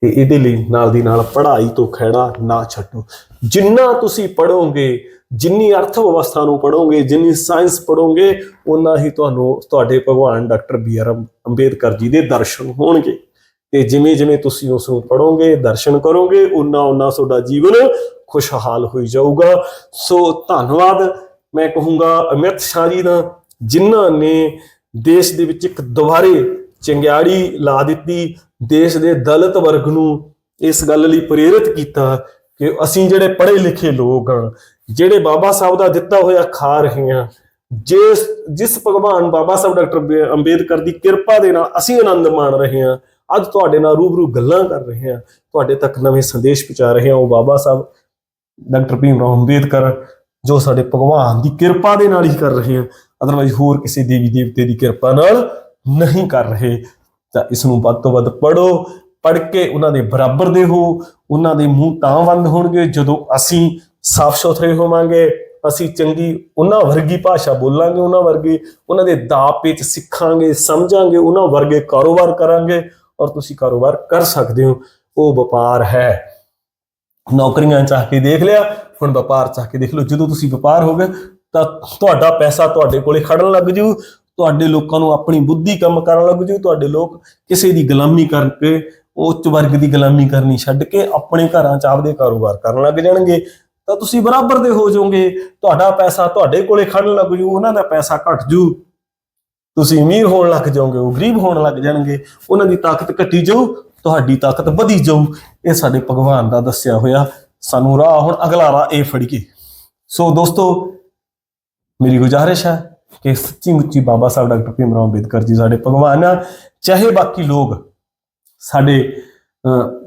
ਤੇ ਇਹਦੇ ਲਈ ਨਾਲ ਦੀ ਨਾਲ ਪੜ੍ਹਾਈ ਤੋਂ ਖਹਿੜਾ ਨਾ ਛੱਡੋ। ਜਿੰਨਾ ਤੁਸੀਂ ਪੜੋਗੇ ਜਿੰਨੀ ਅਰਥ ਵਿਵਸਥਾ ਨੂੰ ਪੜੋਗੇ ਜਿੰਨੀ ਸਾਇੰਸ ਪੜੋਗੇ ਉਨਾ ਹੀ ਤੁਹਾਨੂੰ ਤੁਹਾਡੇ ਭਗਵਾਨ doctor B R Ambedkar ji ਦੇ ਦਰਸ਼ਨ ਹੋਣਗੇ। ਤੇ ਜਿਵੇਂ ਜਿਵੇਂ ਤੁਸੀਂ ਉਸ ਨੂੰ ਪੜੋਗੇ ਦਰਸ਼ਨ ਕਰੋਗੇ ਉਨਾ ਉਨਾ ਤੁਹਾਡਾ ਜੀਵਨ ਖੁਸ਼ਹਾਲ ਹੋਈ ਜਾਊਗਾ। ਸੋ ਧੰਨਵਾਦ। ਮੈਂ ਕਹੂੰਗਾ ਅਮਿਤ ਸ਼ਾਹ ਜੀ ਦਾ ਜਿਨ੍ਹਾਂ ਨੇ ਦੇਸ਼ ਦੇ ਵਿੱਚ ਇੱਕ ਦੁਬਾਰੇ ਚੰਗਿਆੜੀ ਲਾ ਦਿੱਤੀ, ਦੇਸ਼ ਦੇ ਦਲਿਤ ਵਰਗ ਨੂੰ ਇਸ ਗੱਲ ਲਈ ਪ੍ਰੇਰਿਤ ਕੀਤਾ ਕਿ ਅਸੀਂ ਜਿਹੜੇ ਪੜ੍ਹੇ ਲਿਖੇ ਲੋਕ ਹਾਂ, ਜਿਹੜੇ ਬਾਬਾ ਸਾਹਿਬ ਦਾ ਦਿੱਤਾ ਹੋਇਆ ਖਾ ਰਹੇ ਹਾਂ ਜਿਸ ਜਿਸ ਭਗਵਾਨ ਬਾਬਾ ਸਾਹਿਬ ਡਾਕਟਰ ਅੰਬੇਦਕਰ ਦੀ ਕਿਰਪਾ ਦੇ ਨਾਲ ਅਸੀਂ ਆਨੰਦ ਮਾਣ ਰਹੇ ਹਾਂ, ਅੱਜ ਤੁਹਾਡੇ ਨਾਲ ਰੂਬਰੂ ਗੱਲਾਂ ਕਰ ਰਹੇ ਹਾਂ, ਤੁਹਾਡੇ ਤੱਕ ਨਵੇਂ ਸੰਦੇਸ਼ ਪਹੁੰਚਾ ਰਹੇ ਹਾਂ, ਉਹ ਬਾਬਾ ਸਾਹਿਬ, ਡਾਕਟਰ ਭੀਮ ਰਾਓ ਅੰਬੇਦਕਰ ਜੋ ਸਾਡੇ ਭਗਵਾਨ ਦੀ ਕਿਰਪਾ ਦੇ ਨਾਲ ਹੀ ਕਰ ਰਹੇ ਹਾਂ ਅਦਰਵਾਈਜ਼ ਹੋਰ ਕਿਸੇ ਦੇਵੀ ਦੇਵਤੇ ਦੀ ਕਿਰਪਾ ਨਾਲ ਨਹੀਂ ਕਰ ਰਹੇ। ਤਾਂ ਇਸ ਨੂੰ ਵੱਧ ਤੋਂ ਵੱਧ ਪੜੋ ਪੜ ਕੇ ਉਹਨਾਂ ਦੇ ਬਰਾਬਰ ਦੇ ਹੋ, ਉਹਨਾਂ ਦੇ ਮੂੰਹ ਤਾਂ ਬੰਦ ਹੋਣਗੇ। ਜਦੋਂ ਅਸੀਂ ਸਾਫ਼ ਸੁਥਰੇ ਹੋਵਾਂਗੇ, ਅਸੀਂ ਚੰਗੀ ਉਹਨਾਂ ਵਰਗੀ ਭਾਸ਼ਾ ਬੋਲਾਂਗੇ ਉਹਨਾਂ ਵਰਗੇ, ਉਹਨਾਂ ਦੇ ਦਾਅ ਪੇਚ ਸਿੱਖਾਂਗੇ, ਸਮਝਾਂਗੇ, ਉਹਨਾਂ ਵਰਗੇ ਕਾਰੋਬਾਰ ਕਰਾਂਗੇ ਔਰ ਤੁਸੀਂ ਕਾਰੋਬਾਰ ਕਰ ਸਕਦੇ ਹੋ। ਉਹ ਵਪਾਰ ਹੈ। ਨੌਕਰੀਆਂ ਚਾਹ ਕੇ ਦੇਖ ਲਿਆ, ਹੁਣ ਵਪਾਰ ਚਾਹ ਕੇ ਦੇਖ ਲਓ। ਜਦੋਂ ਤੁਸੀਂ ਵਪਾਰ ਹੋ ਗਏ ਤਾਂ ਤੁਹਾਡਾ ਪੈਸਾ ਤੁਹਾਡੇ ਕੋਲੇ ਖੜਨ ਲੱਗ ਜੂ, ਤੁਹਾਡੇ ਲੋਕਾਂ ਨੂੰ ਆਪਣੀ ਬੁੱਧੀ ਕੰਮ ਕਰਨ ਲੱਗ ਜੂ, ਤੁਹਾਡੇ ਲੋਕ ਕਿਸੇ ਦੀ ਗੁਲਾਮੀ ਕਰਕੇ ਉੱਚ ਵਰਗ ਦੀ ਗੁਲਾਮੀ ਕਰਨੀ ਛੱਡ ਕੇ ਆਪਣੇ ਘਰਾਂ 'ਚ ਆਪਦੇ ਕਾਰੋਬਾਰ ਕਰਨ ਲੱਗ ਜਾਣਗੇ। ਤਾਂ ਤੁਸੀਂ ਬਰਾਬਰ ਦੇ ਹੋ ਜਾਓਗੇ, ਤੁਹਾਡਾ ਪੈਸਾ ਤੁਹਾਡੇ ਕੋਲੇ ਖੜਨ ਲੱਗ ਜੂ, ਉਹਨਾਂ ਦਾ ਪੈਸਾ ਘਟ ਜੂ। ਤੁਸੀਂ ਅਮੀਰ ਹੋਣ ਲੱਗ ਜਾਓਗੇ, ਉਹ ਗਰੀਬ ਹੋਣ ਲੱਗ ਜਾਣਗੇ, ਉਹਨਾਂ ਦੀ ਤਾਕਤ ਘਟੀ ਜਾਊ, ਤੁਹਾਡੀ ਤਾਕਤ ਵਧੀ ਜਾਊ। ਇਹ ਸਾਡੇ ਭਗਵਾਨ ਦਾ ਦੱਸਿਆ ਹੋਇਆ ਸਾਨੂੰ ਰਾਹ, ਹੁਣ ਅਗਲਾ ਰਾਹ ਇਹ ਫੜੀਏ। ਸੋ ਦੋਸਤੋ ਮੇਰੀ ਗੁਜ਼ਾਰਿਸ਼ ਹੈ ਕਿ ਸੱਚੀ ਮੁੱਚੀ ਬਾਬਾ ਸਾਹਿਬ ਡਾਕਟਰ ਭੀਮ ਰਾਓ ਅੰਬੇਦਕਰ ਜੀ ਸਾਡੇ ਭਗਵਾਨ ਆ, ਚਾਹੇ ਬਾਕੀ ਲੋਕ ਸਾਡੇ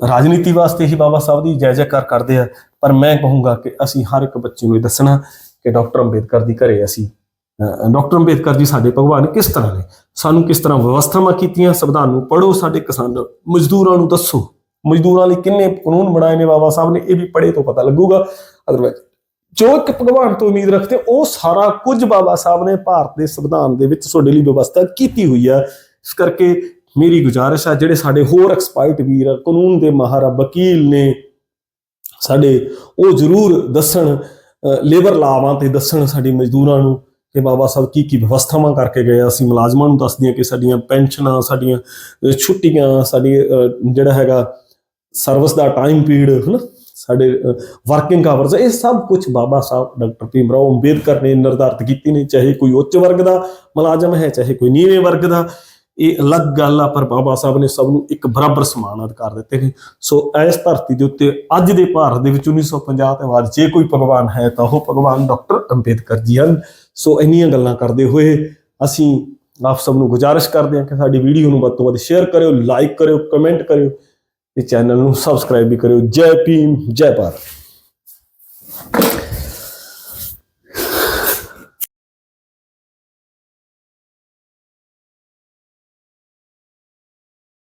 ਰਾਜਨੀਤੀ ਵਾਸਤੇ ਹੀ ਬਾਬਾ ਸਾਹਿਬ ਦੀ ਜੈ ਜੈਕਾਰ ਕਰਦੇ ਆ, ਪਰ ਮੈਂ ਕਹੂੰਗਾ ਕਿ ਅਸੀਂ ਹਰ ਇੱਕ ਬੱਚੇ ਨੂੰ ਇਹ ਦੱਸਣਾ ਕਿ ਡਾਕਟਰ ਅੰਬੇਦਕਰ ਦੀ ਘਰੇ ਅਸੀਂ ਡਾਕਟਰ ਅੰਬੇਦਕਰ ਜੀ ਸਾਡੇ ਭਗਵਾਨ ਕਿਸ ਤਰ੍ਹਾਂ ਨੇ? ਸਾਨੂੰ ਕਿਸ ਤਰ੍ਹਾਂ ਵਿਵਸਥਾਵਾਂ ਕੀਤੀਆਂ? ਸੰਵਿਧਾਨ ਨੂੰ ਪੜੋ ਸਾਡੇ ਕਿਸਾਨ ਮਜ਼ਦੂਰਾਂ ਨੂੰ ਦੱਸੋ। ਮਜ਼ਦੂਰਾਂ ਲਈ ਕਿੰਨੇ ਕਾਨੂੰਨ ਬਣਾਏ ਨੇ ਬਾਬਾ ਸਾਹਿਬ ਨੇ? ਇਹ ਵੀ ਪੜ੍ਹੇ ਤੋਂ ਪਤਾ ਲੱਗੂਗਾ। ਅਦਰਵਾਇਜ਼ ਜੋ ਇੱਕ ਭਗਵਾਨ ਤੋਂ ਉਮੀਦ ਰੱਖਦੇ ਉਹ ਸਾਰਾ ਕੁਝ ਬਾਬਾ ਸਾਹਿਬ ਨੇ ਭਾਰਤ ਦੇ ਸੰਵਿਧਾਨ ਦੇ ਵਿੱਚ ਤੁਹਾਡੇ ਲਈ ਵਿਵਸਥਾ ਕੀਤੀ ਹੋਈ ਹੈ ਇਸ ਕਰਕੇ ਮੇਰੀ ਗੁਜ਼ਾਰਿਸ਼ ਆ ਜਿਹੜੇ ਸਾਡੇ ਹੋਰ ਐਕਸਪਰਟ ਵੀਰ ਕਾਨੂੰਨ ਦੇ ਮਾਹਰ ਆ, ਵਕੀਲ ਨੇ ਸਾਡੇ ਉਹ ਜ਼ਰੂਰ ਦੱਸਣ ਲੇਬਰ ਲਾਵਾਂ ਤੇ ਦੱਸਣ ਸਾਡੀ ਮਜ਼ਦੂਰਾਂ ਨੂੰ ਕਿ ਬਾਬਾ ਸਾਹਿਬ ਕੀ ਕੀ ਵਿਵਸਥਾਵਾਂ ਕਰਕੇ ਗਏ ਅਸੀਂ ਮੁਲਾਜ਼ਮਾਂ ਨੂੰ ਦੱਸਦੀਆਂ ਕਿ ਸਾਡੀਆਂ ਪੈਨਸ਼ਨਾਂ ਸਾਡੀਆਂ ਛੁੱਟੀਆਂ ਸਾਡੀ ਜਿਹੜਾ ਹੈਗਾ ਸਰਵਿਸ ਦਾ ਟਾਈਮ ਪੀਰੀਅਡ ਹਨਾ? ਸਾਡੇ ਵਰਕਿੰਗ ਆਵਰਸ ਇਹ ਸਭ ਕੁਝ ਬਾਬਾ ਸਾਹਿਬ, ਡਾਕਟਰ ਭੀਮ ਰਾਓ ਅੰਬੇਦਕਰ ਨੇ ਨਿਰਧਾਰਤ ਕੀਤੀ ਨੇ ਚਾਹੇ ਕੋਈ ਉੱਚ ਵਰਗ ਦਾ ਮੁਲਾਜ਼ਮ ਹੈ, ਚਾਹੇ ਕੋਈ ਨੀਵੇਂ ਵਰਗ ਦਾ। ਇਹ ਅਲੱਗ ਗੱਲ ਆ, ਪਰ ਬਾਬਾ ਸਾਹਿਬ ਨੇ ਸਭ ਨੂੰ ਇੱਕ ਬਰਾਬਰ ਸਮਾਨ ਅਧਿਕਾਰ ਦਿੱਤੇ ਨੇ। ਸੋ ਇਸ ਧਰਤੀ ਦੇ ਉੱਤੇ ਅੱਜ ਦੇ ਭਾਰਤ ਦੇ ਵਿੱਚ 1950 ਤੋਂ ਬਾਅਦ ਜੇ ਕੋਈ ਭਗਵਾਨ ਹੈ, ਤਾਂ ਉਹ ਭਗਵਾਨ ਡਾਕਟਰ ਅੰਬੇਦਕਰ ਜੀ ਹਨ। ਸੋ ਇੰਨੀਆਂ ਗੱਲਾਂ ਕਰਦੇ ਹੋਏ ਅਸੀਂ ਆਪ ਸਭ ਨੂੰ ਗੁਜ਼ਾਰਿਸ਼ ਕਰਦੇ ਹਾਂ ਕਿ ਸਾਡੀ ਵੀਡੀਓ ਨੂੰ ਵੱਧ ਤੋਂ ਵੱਧ ਸ਼ੇਅਰ ਕਰਿਓ ਲਾਈਕ ਕਰਿਓ ਕਮੈਂਟ ਕਰਿਓ। ਤੇ ਚੈਨਲ ਨੂੰ ਸਬਸਕ੍ਰਾਈਬ ਵੀ ਕਰਿਓ। ਜੈ ਭੀਮ ਜੈ ਭਾਰਤ।